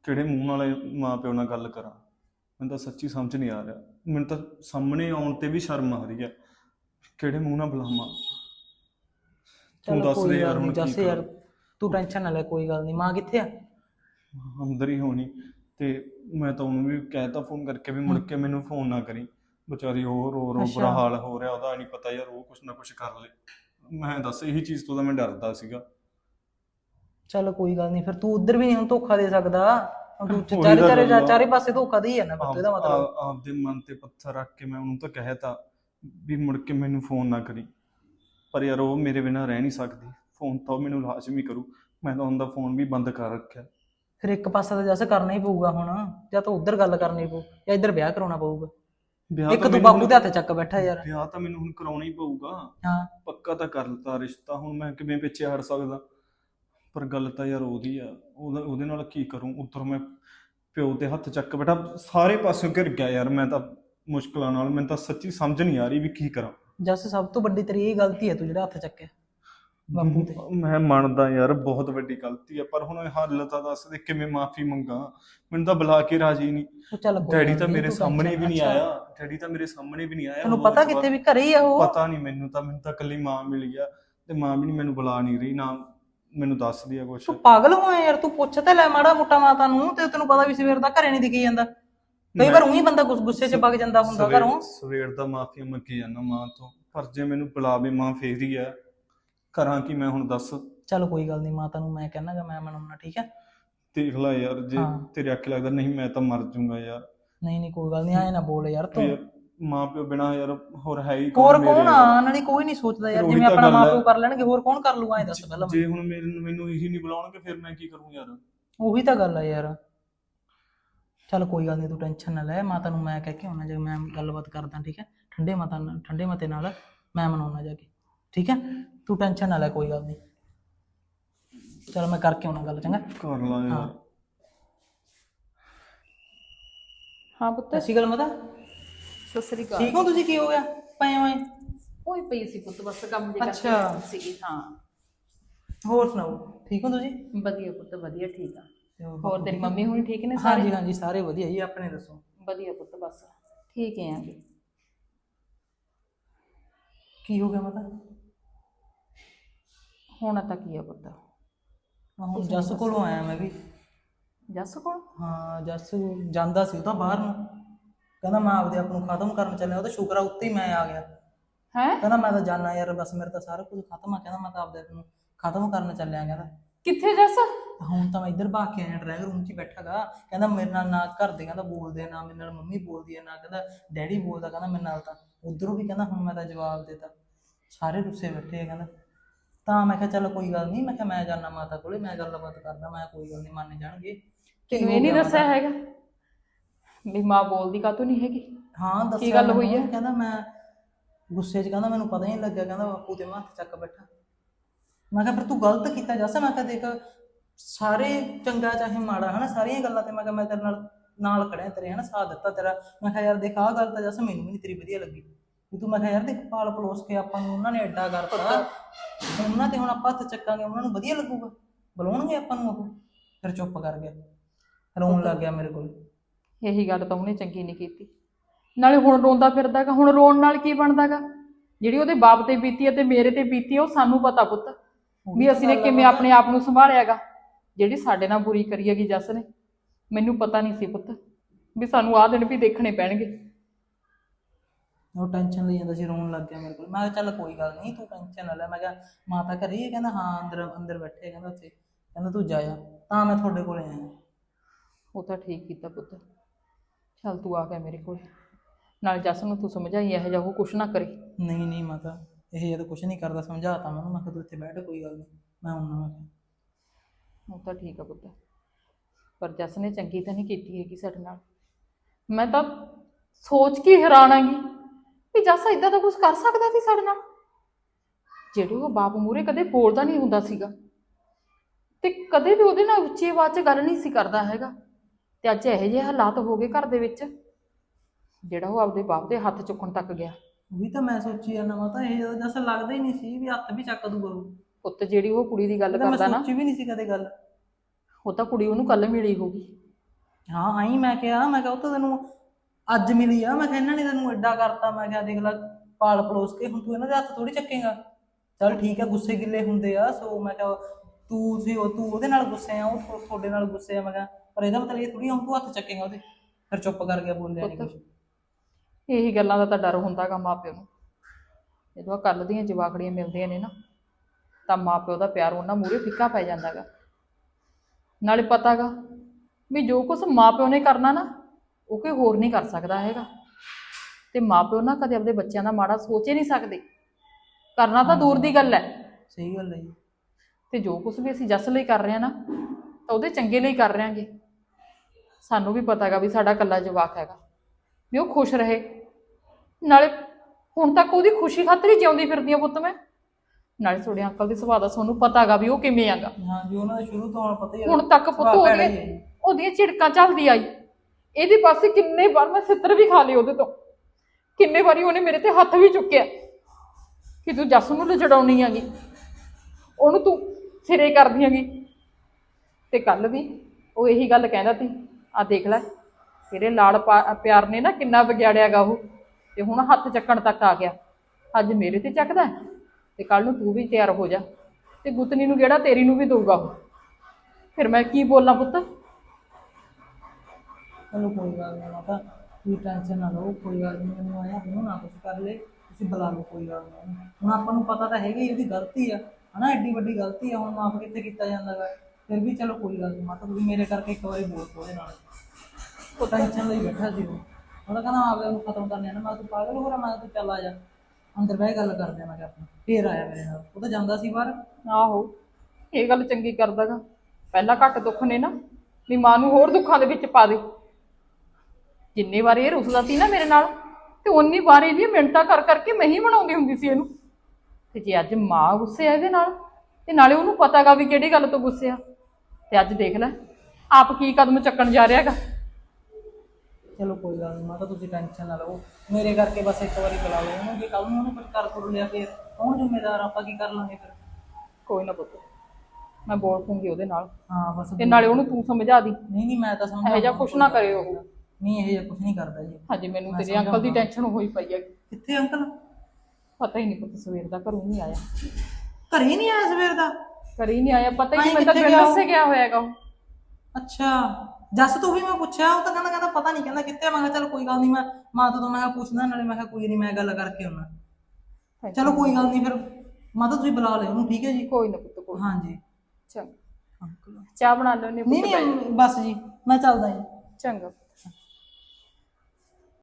ਕਿਹੜੇ ਮੂੰਹ ਨਾਲ ਮਾਂ ਪਿਓ ਨਾਲ ਗੱਲ ਕਰਾਂ? ਮੈਨੂੰ ਤਾਂ ਸੱਚੀ ਸਮਝ ਨਹੀਂ ਆ ਰਿਹਾ। ਮੈਨੂੰ ਤਾਂ ਸਾਹਮਣੇ ਆਉਣ ਤੇ ਵੀ ਸ਼ਰਮ ਆ ਰਹੀ ਹੈ। ਕਿਹੜੇ ਮੂੰਹ ਨਾਲ ਬੁਲਾਵਾਂ? ਤੂੰ ਦੱਸ ਦੇ ਯਾਰ ਹੁਣ ਕੀ ਯਾਰ ਤੂੰ ਟੈਨਸ਼ਨ ਨਾ ਲੈ ਕੋਈ ਗੱਲ ਨਹੀਂ ਮਾਂ ਕਿੱਥੇ ਆ? ਅੰਦਰ ਹੀ ਹੋਣੀ। ਤੇ ਮੈਂ ਤਾਂ ਉਹਨੂੰ ਵੀ ਕਹਿਤਾ ਫੋਨ ਕਰਕੇ ਵੀ ਮੁੜ ਕੇ ਮੈਨੂੰ ਫੋਨ ਨਾ ਕਰੀ। ਵਿਚਾਰੀ ਉਹ ਰੋ ਰੋ ਅੱਛਾ। ਬੁਰਾ ਹਾਲ ਹੋ ਰਿਹਾ ਉਹਦਾ ਨਹੀਂ ਪਤਾ ਯਾਰ ਉਹ ਕੁਛ ਨਾ ਕੁਛ ਕਰ ਲੇ। ਮੈਂ ਦੱਸ ਇਹੀ ਚੀਜ਼ ਤੋਂ ਤਾਂ ਮੈਂ ਡਰਦਾ ਸੀਗਾ। ਚੱਲ ਕੋਈ ਗੱਲ ਨਹੀਂ ਫਿਰ ਤੂੰ ਉਧਰ ਵੀ ਨਹੀਂ ਹੁਣ ਧੋਖਾ ਦੇ ਸਕਦਾ। ਹੁਣ ਤੂੰ ਉਹੀ ਚਾਰੇ ਤਾਂ ਚਾਰੇ ਗੱਲ ਆ। ਚਾਰੇ ਪਾਸੇ ਧੋਖਾ ਦੇ ਹੀ ਆ ਨਾ ਫਿਰ ਇਹਦਾ ਮਤਲਬ। ਆਪ- ਆਪਦੇ ਮਨ ਤੇ ਪੱਥਰ ਰੱਖ ਕੇ ਮੈਂ ਉਹਨੂੰ ਤਾਂ ਕਹਿਤਾ ਵੀ ਮੁੜ ਕੇ ਮੈਨੂੰ ਫੋਨ ਨਾ ਕਰੀ। ਪਰ ਯਾਰ ਉਹ ਮੇਰੇ ਬਿਨਾਂ ਰਹਿ ਨਹੀਂ ਸਕਦੀ। ਫੋਨ ਤਾਂ ਉਹ ਮੈਨੂੰ ਲਾਜ਼ਮੀ ਕਰੂ। ਮੈਂ ਤਾਂ ਉਹਦਾ ਫੋਨ ਵੀ ਬੰਦ ਕਰ ਰੱਖਿਆ। ਫਿਰ ਇੱਕ ਪਾਸਾ ਤਾਂ ਜੱਸ ਕਰਨਾ ਹੀ ਪਊਗਾ ਹੁਣ ਜਾਂ ਤਾਂ ਉਧਰ ਗੱਲ ਕਰਨੀ ਪਊ ਜਾਂ ਇੱਧਰ ਵਿਆਹ ਕਰਾਉਣਾ ਪਊਗਾ। ਵਿਆਹ ਇੱਕ ਤਾਂ ਤੂੰ ਮੈਨੂੰ ਬਾਪੂ ਦੇ ਹੱਥ ਚੱਕ ਬੈਠਾ ਯਾਰ। ਵਿਆਹ ਤਾਂ ਮੈਨੂੰ ਹੁਣ ਕਰਾਉਣਾ ਹੀ ਪਊਗਾ। ਹਾਂ। ਪੱਕਾ ਤਾਂ ਕਰ ਲਿੱਤਾ ਰਿਸ਼ਤਾ ਹੁਣ ਮੈਂ ਕਿਵੇਂ ਪਿੱਛੇ ਹਟ ਸਕਦਾ? ਪਰ ਗੱਲ ਤਾਂ ਯਾਰ ਉਹਦੀ ਆ। ਉਹਦਾ ਉਹਦੇ ਨਾਲ ਕੀ ਕਰੂੰ? ਉੱਧਰ ਮੈਂ ਪਿਓ ਤੇ ਹੱਥ ਚੱਕ ਬੈਠਾ। ਸਾਰੇ ਪਾਸਿਓਂ ਘਿਰ ਗਿਆ ਯਾਰ ਮੈਂ ਤਾਂ ਮੁਸ਼ਕਲਾਂ ਨਾਲ। ਮੈਨੂੰ ਤਾਂ ਸੱਚੀ ਸਮਝ ਨਹੀਂ ਆ ਰਹੀ ਵੀ ਕੀ ਕਰਾਂ। ਜੱਸ ਸਭ ਤੋਂ ਵੱਡੀ ਤੇਰੀ ਇਹ ਗਲਤੀ ਹੈ ਤੂੰ ਜਿਹੜਾ ਹੱਥ ਚੱਕਿਆ। ਮੈਂ ਮੰਨਦਾ ਯਾਰ ਬਹੁਤ ਵੱਡੀ ਗਲਤੀ ਹੈ ਪਰ ਹੁਣ ਇਹ ਹੱਲ ਤਾਂ ਦੱਸ ਦੇ ਕਿਵੇਂ ਮਾਫੀ ਮੰਗਾ? ਮੈਨੂੰ ਤਾਂ ਬੁਲਾ ਕੇ ਰਾਜੀ ਨਹੀਂ। ਚੱਲ ਡੈਡੀ ਤਾਂ ਮੇਰੇ ਸਾਹਮਣੇ ਵੀ ਨਹੀਂ ਆਇਆ। ਡੈਡੀ ਤਾਂ ਮੇਰੇ ਸਾਹਮਣੇ ਵੀ ਨਹੀਂ ਆਇਆ। ਉਹ ਪਤਾ ਕਿੱਥੇ ਵੀ ਘਰੇ ਹੀ ਆ ਉਹ? ਪਤਾ ਨਹੀਂ ਮੈਨੂੰ ਤਾਂ ਮੈਨੂੰ ਤਾਂ ਇਕੱਲੀ ਮਾਂ ਮਿਲ ਗਿਆ ਤੇ ਮਾਂ ਵੀ ਨਹੀਂ ਮੈਨੂੰ ਬੁਲਾ ਨਹੀਂ ਰਹੀ ਨਾ ਮੈਨੂੰ ਦੱਸਦੀ ਆ ਕੁਛ। ਤੂੰ ਪਾਗਲ ਹੋਇਆ ਯਾਰ ਤੂੰ ਪੁੱਛ ਤਾਂ ਲੈ ਮਾੜਾ ਮੋਟਾ ਮਾਤਾ ਨੂੰ ਤੇ ਤੈਨੂੰ ਪਤਾ ਵੀ ਸਵੇਰ ਦਾ ਘਰੇ ਨਹੀਂ ਦਿਖੀ ਜਾਂਦਾ। ਕਈ ਵਾਰ ਉਹੀ ਬੰਦਾ ਗੁੱਸ- 'ਚ ਵਗ ਜਾਂਦਾ ਹੁੰਦਾ ਘਰੋਂ। ਸਵੇਰ ਦਾ ਮਾਫੀ ਮੰਗੀ ਜਾਂਦਾ ਮਾਂ ਤੋਂ। ਪਰ ਜੇ ਮੈਨੂੰ ਬੁਲਾਵੇ ਮਾਂ ਫੇਰ ਹੀ ਆ। ਕਰਾਂ ਕੀ ਮੈਂ ਹੁਣ ਦੱਸ? ਚੱਲ ਕੋਈ ਗੱਲ ਨਹੀਂ ਮਾਤਾ ਨੂੰ ਮੈਂ ਕਹਿਣਾਗਾ ਮੈਂ ਮਨਾਉਣਾ ਠੀਕ ਹੈ? ਦੇਖ ਲੈ ਯਾਰ ਜੇ ਹਾਂ। ਤੇਰੇ ਅੱਖ ਲੱਗਦਾ ਨਹੀਂ ਮੈਂ ਤਾਂ ਮਰ ਜਾਊਂਗਾ ਯਾਰ। ਨਹੀਂ ਨਹੀਂ ਕੋਈ ਗੱਲ ਨਹੀਂ ਐ ਨਾ ਬੋਲ ਯਾਰ ਤੂੰ। ਯਾਰ ਮਾਂ ਪਿਓ ਬਿਨਾ ਯਾਰ ਹੋਰ ਹੈ ਹੀ ਹੋਰ ਮੇਰੇ ਕੌਣ ਯਾਰ? ਆ? ਨਾਲੇ? ਕੋਈ ਨਹੀਂ ਸੋਚਦਾ ਯਾਰ ਉਹੀ ਜਿਵੇਂ ਤਾਂ ਆਪਣਾ ਗੱਲ ਮਾਂ ਹੈ। ਪਿਓ ਕਰ ਲੈਣਗੇ ਹੋਰ ਕੌਣ ਕਰ ਲੂਗਾ ਐ ਦੱਸ ਪਹਿਲਾਂ ਜੇ ਹੁਣ ਮੈਨੂੰ ਮੈਨੂੰ ਇਹੀ ਨਹੀਂ ਬੁਲਾਉਣਗੇ ਫਿਰ ਮੈਂ ਕੀ ਕਰੂੰ ਯਾਰ? ਉਹੀ ਤਾਂ ਗੱਲ ਆ ਯਾਰ। ਚੱਲ ਕੋਈ ਗੱਲ ਨਹੀਂ ਤੂੰ ਟੈਨਸ਼ਨ ਨਾ ਲੈ ਮਾਤਾ ਨੂੰ ਮੈਂ ਕਹਿ ਕੇ ਆਉਣਾ ਜੇ ਮੈਂ ਗੱਲਬਾਤ ਕਰਦਾ ਠੀਕ ਹੈ? ਠੰਡੇ ਮਾਤਾ ਨਾਲ ਠੰਡੇ ਮਤੇ ਨਾਲ ਮੈਂ ਮਨਾਉਣਾ ਜਾ ਕੇ। ਠੀਕ ਹੈ? ਤੂੰ ਟੈਨਸ਼ਨ ਨਾ ਲੈ ਕੋਈ ਗੱਲ ਨਹੀਂ। ਚੱਲ ਮੈਂ ਕਰਕੇ ਆਉਣਾ ਗੱਲ ਚੰਗਾ? ਕਰ ਲਾ ਹਾਂ। ਯਾਰ ਹਾਂ ਪੁੱਤ। ਐਸੀ ਗੱਲ ਮਤਾ। ਸਤਿ ਸ੍ਰੀ ਅਕਾਲ। ਠੀਕ ਹੋ ਤੁਸੀਂ? ਕੀ ਹੋ ਗਿਆ? ਪਏ ਹੋਏ? ਹੋਈ ਪਈ ਸੀ ਪੁੱਤ ਬਸ ਕੰਮ ਜੇ ਅੱਛਾ। ਕਰਕੇ ਸੀਗੀ ਹਾਂ। ਹੋਰ ਸੁਣਾਓ? ਠੀਕ ਹੋ ਤੁਸੀਂ? ਵਧੀਆ ਪੁੱਤ ਵਧੀਆ ਠੀਕ ਆ। ਹੋਰ ਹੋਰ ਤੇਰੀ ਮੰਮੀ ਹੁਣੀ ਠੀਕ ਨੇ ਸਾਰੇ? ਹਾਂਜੀ ਹਾਂਜੀ ਸਾਰੇ ਵਧੀਆ ਜੀ ਆਪਣੇ ਦੱਸੋ? ਵਧੀਆ ਪੁੱਤ ਬਸ। ਠੀਕ ਹੈ ਆਂਗੇ ਕੀ ਹੋ ਗਿਆ ਮਤਾ? ਹੁਣ ਤਾਂ ਕੀ ਆ ਪੁੱਤ? ਹੁਣ ਜੱਸ ਕੋਲੋਂ ਆਇਆ ਮੈਂ ਵੀ। ਜੱਸ ਕੋਲ? ਹਾਂ ਜੱਸ ਜਾਂਦਾ ਸੀ ਉਹ ਤਾਂ ਬਾਹਰ ਨੂੰ। ਕਹਿੰਦਾ ਮੈਂ ਆਪਦੇ ਆਪ ਨੂੰ ਖਤਮ ਕਰਨ ਚੱਲਿਆ ਉਹ ਤਾਂ ਸ਼ੁਕਰ ਆ ਉੱਤੇ ਹੀ ਮੈਂ ਆ ਗਿਆ। ਹੈ? ਕਹਿੰਦਾ ਮੈਂ ਤਾਂ ਜਾਣਾ ਯਾਰ ਬਸ ਮੇਰੇ ਤਾਂ ਸਾਰਾ ਕੁਝ ਖਤਮ ਆ ਕਹਿੰਦਾ ਮੈਂ ਤਾਂ ਆਪਦੇ ਆਪ ਨੂੰ ਖਤਮ ਕਰਨ ਚੱਲਿਆ ਕਹਿੰਦਾ। ਕਿੱਥੇ ਜੱਸ? ਹੁਣ ਤਾਂ ਮੈਂ ਇੱਧਰ ਬਾਹ ਕੇ ਆਇਆ ਡਰਾਈਵਰ ਰੂਮ 'ਚ ਹੀ ਬੈਠਾਗਾ ਕਹਿੰਦਾ ਮੇਰੇ ਨਾਲ ਨਾ ਘਰ ਦੇ ਕਹਿੰਦਾ ਬੋਲਦੇ ਆ, ਨਾ ਮੇਰੇ ਨਾਲ ਮੰਮੀ ਬੋਲਦੀ ਹੈ ਨਾ ਕਹਿੰਦਾ ਡੈਡੀ ਬੋਲਦਾ ਕਹਿੰਦਾ ਮੇਰੇ ਨਾਲ ਤਾਂ। ਉਧਰੋਂ ਵੀ ਕਹਿੰਦਾ ਹੁਣ ਮੈਂ ਤਾਂ ਜਵਾਬ ਦੇਤਾ। ਸਾਰੇ ਰੁੱਸੇ ਬੈਠੇ ਆ ਕਹਿੰਦਾ। ਤਾਂ ਮੈਂ ਕਿਹਾ ਚੱਲ ਕੋਈ ਗੱਲ ਨਹੀਂ ਮੈਂ ਕਿਹਾ ਮੈਂ ਜਾਣਾ ਮਾਤਾ ਕੋਲੇ ਮੈਂ ਗੱਲਬਾਤ ਕਰਦਾ ਮੈਂ ਕੋਈ ਗੱਲ ਨਹੀਂ ਮੰਨ ਜਾਣਗੇ। ਤੈਨੂੰ ਇਹ ਨਹੀਂ ਦੱਸਿਆ? ਹੈਗਾ? ਵੀ ਮਾਂ ਬੋਲਦੀ ਕਾਤੋਂ ਨਹੀਂ ਹੈਗੀ? ਹਾਂ ਦੱਸਿਆ ਕੀ ਗੱਲ ਹੋਈ ਹੈ? ਕਹਿੰਦਾ ਮੈਂ ਗੁੱਸੇ 'ਚ ਕਹਿੰਦਾ ਮੈਨੂੰ ਪਤਾ ਹੀ ਨਹੀਂ ਲੱਗਿਆ ਕਹਿੰਦਾ ਬਾਪੂ ਦੇ ਹੱਥ ਚੱਕ ਬੈਠਾ। ਮੈਂ ਕਿਹਾ ਫਿਰ ਤੂੰ ਗਲਤ ਕੀਤਾ ਜੱਸ ਮੈਂ ਕਿਹਾ ਦੇਖ ਸਾਰੇ ਚੰਗਾ ਚਾਹੇ ਮਾੜਾ ਹਨਾ ਸਾਰੀਆਂ ਗੱਲਾਂ ਤੇ ਮੈਂ ਕਿਹਾ ਮੈਂ ਤੇਰੇ ਨਾਲ ਨਾਲ ਖੜਿਆ ਤੇਰੇ ਹਨਾ ਸਾਥ ਦਿੱਤਾ ਤੇਰਾ। ਮੈਂ ਕਿਹਾ ਯਾਰ ਦੇਖ ਆਹ ਗੱਲ ਤਾਂ ਜੱਸ ਮੈਨੂੰ ਵੀ ਨਹੀਂ ਤੇਰੀ ਵਧੀਆ ਲੱਗੀ। ਵੀ ਤੂੰ ਮੈਂ ਕਿਹਾ ਯਾਰ ਦੇਖ ਪਾਲ ਪਲੋਸ ਕੇ ਆਪਾਂ ਨੂੰ ਉਹਨਾਂ ਨੇ ਐਡਾ ਕਰਤਾ। ਉਹਨਾਂ ਤੇ ਹੁਣ ਆਪਾਂ ਹੱਥ ਚੱਕਾਂਗੇ ਉਹਨਾਂ ਨੂੰ ਵਧੀਆ ਲੱਗੂਗਾ। ਬੁਲਾਉਣਗੇ ਆਪਾਂ ਨੂੰ ਉਹ। ਫਿਰ ਚੁੱਪ ਕਰ ਗਿਆ। ਰੋਣ ਲੱਗ ਗਿਆ ਮੇਰੇ ਕੋਲ। ਇਹੀ ਗੱਲ ਤਾਂ ਉਹਨੇ ਚੰਗੀ ਨਹੀਂ ਕੀਤੀ। ਨਾਲੇ ਹੁਣ ਰੋਂਦਾ ਫਿਰਦਾਗਾ ਹੁਣ ਰੋਣ ਨਾਲ ਕੀ ਬਣਦਾਗਾ? ਜਿਹੜੀ ਉਹਦੇ ਬਾਪ ਤੇ ਬੀਤੀ ਹੈ ਤੇ ਮੇਰੇ ਤੇ ਬੀਤੀ ਹੈ ਉਹ ਸਾਨੂੰ ਪਤਾ ਪੁੱਤ ਵੀ ਅਸੀਂ ਨੇ ਕਿਵੇਂ। ਆਪਣੇ ਆਪ ਨੂੰ ਸੰਭਾਲਿਆਗਾ। ਜਿਹੜੀ ਸਾਡੇ ਨਾਲ ਬੁਰੀ ਕਰੀ ਹੈਗੀ ਜੱਸ ਨੇ ਮੈਨੂੰ ਪਤਾ ਨਹੀਂ ਸੀ ਪੁੱਤ ਵੀ ਸਾਨੂੰ ਆਹ ਦਿਨ ਵੀ ਦੇਖਣੇ ਪੈਣਗੇ। ਉਹ ਟੈਨਸ਼ਨ ਲਈ ਜਾਂਦਾ ਸੀ ਰੋਣ ਲੱਗ ਗਿਆ ਮੇਰੇ ਕੋਲ। ਮੈਂ ਕਿਹਾ ਚੱਲ ਕੋਈ ਗੱਲ ਨਹੀਂ ਤੂੰ ਟੈਨਸ਼ਨ ਨਾ ਲੈ। ਮੈਂ ਕਿਹਾ ਮਾਤਾ ਘਰੇ ਹੀ ਹੈ? ਕਹਿੰਦਾ ਹਾਂ ਅੰਦਰ ਅੰਦਰ ਬੈਠੇ ਕਹਿੰਦਾ ਉੱਥੇ। ਕਹਿੰਦਾ ਤੂੰ ਜਾਇਆ ਤਾਂ ਮੈਂ ਤੁਹਾਡੇ ਕੋਲੇ ਆਇਆ। ਉਹ ਤਾਂ ਠੀਕ ਕੀਤਾ ਪੁੱਤ। ਚੱਲ ਤੂੰ ਆ ਗਿਆ ਮੇਰੇ ਕੋਲ। ਨਾਲ ਜੱਸ ਨੂੰ ਤੂੰ ਸਮਝਾਈ ਇਹੋ ਜਿਹਾ ਉਹ ਕੁਛ ਨਾ ਕਰੇ। ਨਹੀਂ ਨਹੀਂ ਮਾਤਾ। ਇਹ ਜਦ ਕੁਝ ਨਹੀਂ ਕਰਦਾ। ਸਮਝਾਤਾ ਮੈਂ ਉਹਨੂੰ ਮੈਂ ਕਿਹਾ ਤੂੰ ਇੱਥੇ ਬੈਠ ਕੋਈ ਗੱਲ ਨਹੀਂ। ਮੈਂ ਆਉਣਾ ਮੈਂ ਕਿਹਾ। ਉਹ ਤਾਂ ਠੀਕ ਆ ਪੁੱਤ। ਪਰ ਜੱਸ ਨੇ ਚੰਗੀ ਤਾਂ ਨਹੀਂ ਕੀਤੀ ਹੈਗੀ ਸਾਡੇ ਨਾਲ। ਮੈਂ ਤਾਂ ਸੋਚ ਕੇ ਹੈਰਾਨ ਆਂਗੀ ਵੀ ਜੱਸ ਇਦਾਂ ਦਾ ਕੁਝ ਕਰ ਸਕਦਾ ਸੀ ਸਾਡੇ ਨਾਲ? ਜਿਹੜੇ ਉਹ ਬਾਪ ਮੂਰੇ ਕਦੇ ਬੋਲਦਾ ਨਹੀਂ ਹੁੰਦਾ ਸੀਗਾ। ਤੇ ਕਦੇ ਵੀ ਉਹਦੇ ਨਾਲ ਉੱਚੀ ਆਵਾਜ਼ 'ਚ ਗੱਲ ਨਹੀਂ ਸੀ ਕਰਦਾ ਹੈਗਾ। ਤੇ ਅੱਜ ਇਹੋ ਜਿਹੇ ਹਾਲਾਤ ਹੋ ਗਏ ਘਰ ਦੇ ਵਿੱਚ ਜਿਹੜਾ ਉਹ ਆਪਦੇ ਬਾਪ ਦੇ ਹੱਥ ਚੁੱਕਣ ਤੱਕ ਗਿਆ। ਉਹ ਤਾਂ ਮੈਂ ਸੋਚੀ ਜਾਂਦਾ ਮਾਤਾ ਇਹ ਜਦੋਂ ਜੈਸਾ ਲੱਗਦਾ ਹੀ ਨਹੀਂ ਸੀ ਵੀ ਹੱਥ ਵੀ ਚੱਕ ਦੂਗਾ ਉਹ ਪੁੱਤ ਜਿਹੜੀ ਉਹ ਕੁੜੀ ਦੀ ਗੱਲ ਇਹ ਤਾਂ ਮੈਂ ਕਰਦਾ ਨਾ ਸੋਚੀ ਵੀ ਨਹੀਂ ਸੀ ਕਦੇ ਗੱਲ। ਉਹ ਤਾਂ ਕੁੜੀ ਉਹਨੂੰ ਕੱਲ ਮਿਲੀ ਹੋਗੀ ਹਾਂ ਆਈ ਮੈਂ ਕਿਹਾ ਮੈਂ ਕਿਹਾ ਉਹ ਤਾਂ ਤੈਨੂੰ ਅੱਜ ਮਿਲੀ ਆ, ਮੈਂ ਕਿਹਾ ਇਹਨਾਂ ਨੇ ਤੈਨੂੰ ਐਡਾ ਕਰਤਾ, ਮੈਂ ਕਿਹਾ ਦੇਖ ਲੈ, ਪਾਲ ਪਲੋਸ ਕੇ ਹੁਣ ਤੂੰ ਇਹਨਾਂ ਦੇ ਹੱਥ ਥੋੜੀ ਚੱਕੇਗਾ। ਚੱਲ ਠੀਕ ਆ, ਗੁੱਸੇ ਗਿੱਲੇ ਹੁੰਦੇ ਆ, ਸੋ ਮੈਂ ਕਿਹਾ ਤੂੰ ਸੀ ਉਹ, ਤੂੰ ਉਹਦੇ ਨਾਲ ਗੁੱਸੇ ਆ, ਉਹ ਤੁਹਾਡੇ ਨਾਲ ਗੁੱਸੇ ਆ, ਮੈਂ ਕਿਹਾ, ਪਰ ਇਹਦਾ ਮਤਲਬ ਇਹ ਥੋੜੀ ਹੁਣ ਤੂੰ ਹੱਥ ਚੱਕੇਗਾ ਉਹਦੇ। ਫਿਰ ਚੁੱਪ ਕਰ ਗਿਆ ਬੋਲਿਆ ਨਹੀਂ ਕੁਝ ਇਹੀ ਗੱਲਾਂ ਦਾ ਤਾਂ ਡਰ ਹੁੰਦਾਗਾ ਮਾਪਿਓ ਨੂੰ। ਜਦੋਂ ਕੱਲ ਦੀਆਂ ਜਵਾਕੜੀਆਂ ਮਿਲਦੀਆਂ ਨੇ ਨਾ, ਤਾਂ ਮਾਪਿਓ ਦਾ ਪਿਆਰ ਉਹਨਾਂ ਮੂਹਰੇ ਫਿੱਕਾ ਪੈ ਜਾਂਦਾਗਾ ਨਾਲੇ ਪਤਾਗਾ ਵੀ ਜੋ ਕੁਝ ਮਾਪਿਓ ਨੇ ਕਰਨਾ ਨਾ ਉਹ ਕੋਈ ਹੋਰ ਨਹੀਂ ਕਰ ਸਕਦਾ ਹੈਗਾ। ਤੇ ਮਾਪਿਓ ਨਾ ਕਦੇ ਆਪਣੇ ਬੱਚਿਆਂ ਦਾ ਮਾੜਾ ਸੋਚ ਹੀ ਨਹੀਂ ਸਕਦੇ। ਕਰਨਾ ਤਾਂ ਦੂਰ ਦੀ ਗੱਲ ਹੈ। ਸਹੀ ਗੱਲ ਹੈ ਜੀ। ਤੇ ਜੋ ਕੁਝ ਵੀ ਅਸੀਂ ਜੱਸ ਲਈ ਕਰ ਰਹੇ ਹਾਂ ਨਾ ਤਾਂ ਉਹਦੇ ਚੰਗੇ ਲਈ ਕਰ ਰਹੇ ਹਾਂਗੇ ਸਾਨੂੰ ਵੀ ਪਤਾਗਾ ਵੀ ਸਾਡਾ ਕੱਲਾ ਜਵਾਕ ਹੈਗਾ। ਵੀ ਉਹ ਖੁਸ਼ ਰਹੇ। ਨਾਲੇ ਹੁਣ ਤੱਕ ਉਹਦੀ ਖੁਸ਼ੀ ਖਾਤਰ ਹੀ ਜਿਉਂਦੀ ਫਿਰਦੀ ਆ ਪੁੱਤ ਮੈਂ। ਨਾਲੇ ਤੁਹਾਡੇ ਅੰਕਲ ਦੇ ਸੁਭਾਅ ਦਾ ਤੁਹਾਨੂੰ ਪਤਾਗਾ ਵੀ ਉਹ ਕਿਵੇਂ ਆਗਾ ਹਾਂ ਜੀ ਉਹਨਾਂ ਦਾ ਸ਼ੁਰੂ ਤੋਂ ਹੁਣ ਪਤਾ ਹੀ ਆ। ਹੁਣ ਤੱਕ ਪੁੱਤ ਉਹਦੀਆਂ। ਉਹਦੀਆਂ ਝਿੜਕਾਂ ਚੱਲਦੀ ਆਈ। ਇਹਦੇ ਪਾਸੇ ਕਿੰਨੇ ਵਾਰ ਮੈਂ ਸਿੱਤਰ ਵੀ ਖਾ ਲਏ ਉਹਦੇ ਤੋਂ। ਕਿੰਨੇ ਵਾਰੀ ਉਹਨੇ ਮੇਰੇ ਤੇ ਹੱਥ ਵੀ ਚੁੱਕਿਆ। ਕਿ ਤੂੰ ਜੱਸ ਨੂੰ ਲਜੜਾਉਣੀ ਆਗੀ ਉਹਨੂੰ ਤੂੰ ਸਿਰੇ ਕਰਦੀ ਆਗੀ ਤੇ ਕੱਲ ਵੀ ਉਹ ਇਹੀ ਗੱਲ ਕਹਿੰਦਾ ਸੀ ਆ ਦੇਖ ਲੈ ਤੇਰੇ ਲਾੜ ਪਾ- ਪਿਆਰ ਨੇ ਨਾ ਕਿੰਨਾ ਵਿਗਿਆੜਿਆਗਾ ਉਹ। ਤੇ ਹੁਣ ਹੱਥ ਚੱਕਣ ਤੱਕ ਆ ਗਿਆ। ਅੱਜ ਮੇਰੇ ਤੇ ਚੱਕਦਾ ਹੈ, ਤੇ ਕੱਲ ਨੂੰ ਤੂੰ ਵੀ ਤਿਆਰ ਹੋ ਜਾ। ਤੇ ਗੁੱਤਨੀ ਨੂੰ ਕਿਹੜਾ ਤੇਰੀ ਨੂੰ ਵੀ ਦਊਗਾ ਉਹ? ਫਿਰ ਮੈਂ ਕੀ ਬੋਲਾਂ ਪੁੱਤ? ਚਲੋ ਕੋਈ ਗੱਲ ਨਹੀਂ, ਮਾਤਾ, ਤੁਸੀਂ ਟੈਨਸ਼ਨ ਨਾ ਲਓ, ਕੋਈ ਗੱਲ ਨਹੀਂ, ਮੈਨੂੰ ਆਇਆ ਹੁਣ ਨਾ ਕੁਝ ਕਰ ਲੈ ਤੁਸੀਂ ਬੁਲਾ ਲਓ, ਕੋਈ ਗੱਲ ਨਹੀਂ। ਹੁਣ ਆਪਾਂ ਨੂੰ ਪਤਾ ਤਾਂ ਹੈਗਾ ਹੀ ਉਹਦੀ ਗਲਤੀ ਆ, ਹਨਾ, ਐਡੀ ਵੱਡੀ ਗਲਤੀ ਆ, ਹੁਣ ਮਾਫ ਕਿੱਥੇ ਕੀਤਾ ਜਾਂਦਾ ਗਾ। ਫਿਰ ਵੀ ਚਲੋ ਕੋਈ ਗੱਲ ਨਹੀਂ, ਮਾਤਾ, ਤੁਸੀਂ ਮੇਰੇ ਕਰਕੇ ਇੱਕ ਵਾਰੀ ਬੋਲ ਉਹਦੇ ਨਾਲ। ਉਹ ਟੈਨਸ਼ਨ ਲਈ ਬੈਠਾ ਸੀ ਉਹ। ਉਹਦਾ ਕਹਿੰਦਾ ਆਪਦੇ ਨੂੰ ਖਤਮ ਕਰਨੇ ਆ ਨਾ, ਮੈਂ ਤੂੰ ਪਾਗਲ ਹੋ ਰਿਹਾ ਮੈਂ ਤੂੰ ਚੱਲ ਆ ਜਾ। ਅੰਦਰ ਬਹਿ, ਗੱਲ ਕਰਦੇ ਆ ਮੈਂ ਕਿਹਾ ਆਪਣਾ ਫੇਰ ਆਇਆ ਮੇਰੇ ਨਾਲ। ਉਹ ਤਾਂ ਜਾਂਦਾ ਸੀ ਬਾਹਰ। ਆਹੋ, ਇਹ ਗੱਲ ਚੰਗੀ ਕਰਦਾਗਾ ਪਹਿਲਾਂ ਘੱਟ ਦੁੱਖ ਨੇ ਨਾ, ਵੀ ਮਾਂ ਨੂੰ ਹੋਰ ਦੁੱਖਾਂ ਦੇ ਵਿੱਚ ਪਾ ਦੇ। ਜਿੰਨੀ ਵਾਰੀ ਇਹ ਰੁੱਸਦਾ ਸੀ ਨਾ ਮੇਰੇ ਨਾਲ ਤੇ ਉਨੀ ਵਾਰ ਇਹਦੀਆਂ ਮਿੰਟਾਂ ਕਰ ਕਰਕੇ ਮੈਂ ਹੀ ਬਣਾਉਂਦੀ ਹੁੰਦੀ ਸੀ ਇਹਨੂੰ। ਤੇ ਜੇ ਅੱਜ ਮਾਂ ਗੁੱਸੇ ਆ ਇਹਦੇ ਨਾਲ ਤੇ ਨਾਲੇ ਉਹਨੂੰ ਪਤਾਗਾ ਵੀ ਕਿਹੜੀ ਗੱਲ ਤੋਂ ਗੁੱਸੇ ਆ। ਤੇ ਅੱਜ ਦੇਖ ਲੈ ਆਪ ਕੀ ਕਦਮ ਚੱਕਣ ਜਾ ਰਿਹਾਗਾ ਚਲੋ ਕੋਈ ਗੱਲ ਨਹੀਂ ਮਾਤਾ ਤੁਸੀਂ ਟੈਨਸ਼ਨ ਨਾ ਲਓ। ਮੇਰੇ ਕਰਕੇ ਬਸ ਇੱਕ ਵਾਰੀ ਬੁਲਾ ਲਓ। ਉਹਨੂੰ ਜੇ ਕੱਲ ਨੂੰ ਉਹਨੂੰ ਕੁਝ ਕਰ ਕਰ ਲਿਆ ਫਿਰ ਕੌਣ ਜ਼ਿੰਮੇਦਾਰ ਆਪਾਂ ਕੀ ਕਰ ਲਾਂਗੇ ਫਿਰ? ਕੋਈ ਨਾ ਪੁੱਤ ਮੈਂ ਬੋਲ ਪੂੰਗੀ ਉਹਦੇ ਨਾਲ। ਹਾਂ ਬਸ ਤੇ ਨਾਲੇ ਉਹਨੂੰ ਤੂੰ ਸਮਝਾ ਦੀ। ਨਹੀਂ ਨਹੀਂ ਮੈਂ ਤਾਂ ਸਮਝਾ ਇਹੋ ਜਿਹਾ ਕੁਛ ਨਾ ਕਰੇ ਉਹ ਨਹੀਂ ਇਹ ਕੁਝ ਨਹੀਂ ਕਰਦਾ ਜੀ। ਹਾਂਜੀ ਮੈਨੂੰ ਤੇਰੇ ਅੰਕਲ ਦੀ। ਟੈਨਸ਼ਨ ਹੋਈ ਪਈ ਹੈ ਕਿੱਥੇ ਅੰਕਲ? ਪਤਾ ਹੀ ਨਹੀਂ ਪੁੱਤ ਸਵੇਰ ਦਾ ਘਰੋਂ ਨਹੀਂ ਆਇਆ। ਘਰੇ ਹੀ ਨਹੀਂ ਆਇਆ ਸਵੇਰ ਦਾ? ਘਰੇ ਹੀ ਨਹੀਂ ਆਇਆ ਪਤਾ ਹੀ ਨਹੀਂ ਮੈਂ ਤਾਂ ਪਿੰਡ? ਦੱਸੇ ਗਿਆ ਹੋਇਆਗਾ ਅੱਛਾ ਜੱਸ ਤੋਂ ਵੀ ਮੈਂ ਪੁੱਛਿਆ ਉਹ ਤਾਂ ਕਹਿੰਦਾ ਕਹਿੰਦਾ ਪਤਾ ਨਹੀਂ ਕਹਿੰਦਾ ਕਿੱਥੇ? ਮੈਂ ਕਿਹਾ ਚਲ ਕੋਈ ਗੱਲ ਨਹੀਂ ਮੈਂ ਮਾਂ ਤੋਂ ਮੈਂ ਕਿਹਾ ਪੁੱਛਦਾ ਨਾਲੇ ਮੈਂ ਕਿਹਾ ਕੋਈ ਨਹੀਂ ਮੈਂ ਗੱਲ ਕਰਕੇ ਆਉਣਾ। ਚਲੋ ਕੋਈ ਗੱਲ ਨਹੀਂ ਫਿਰ ਮਾਤਾ ਤੁਸੀਂ ਬੁਲਾ ਲਿਓ ਉਹਨੂੰ ਠੀਕ ਹੈ ਜੀ? ਕੋਈ ਨਾ ਪੁੱਤ ਕੋਈ ਹਾਂਜੀ। ਚੰਗਾ। ਅੰਕਲ। ਚਾਹ ਬਣਾ ਲੈਣੇ ਨਹੀਂ ਨਹੀਂ ਬਸ ਜੀ ਮੈਂ ਚੱਲਦਾ ਜੀ। ਚੰਗਾ।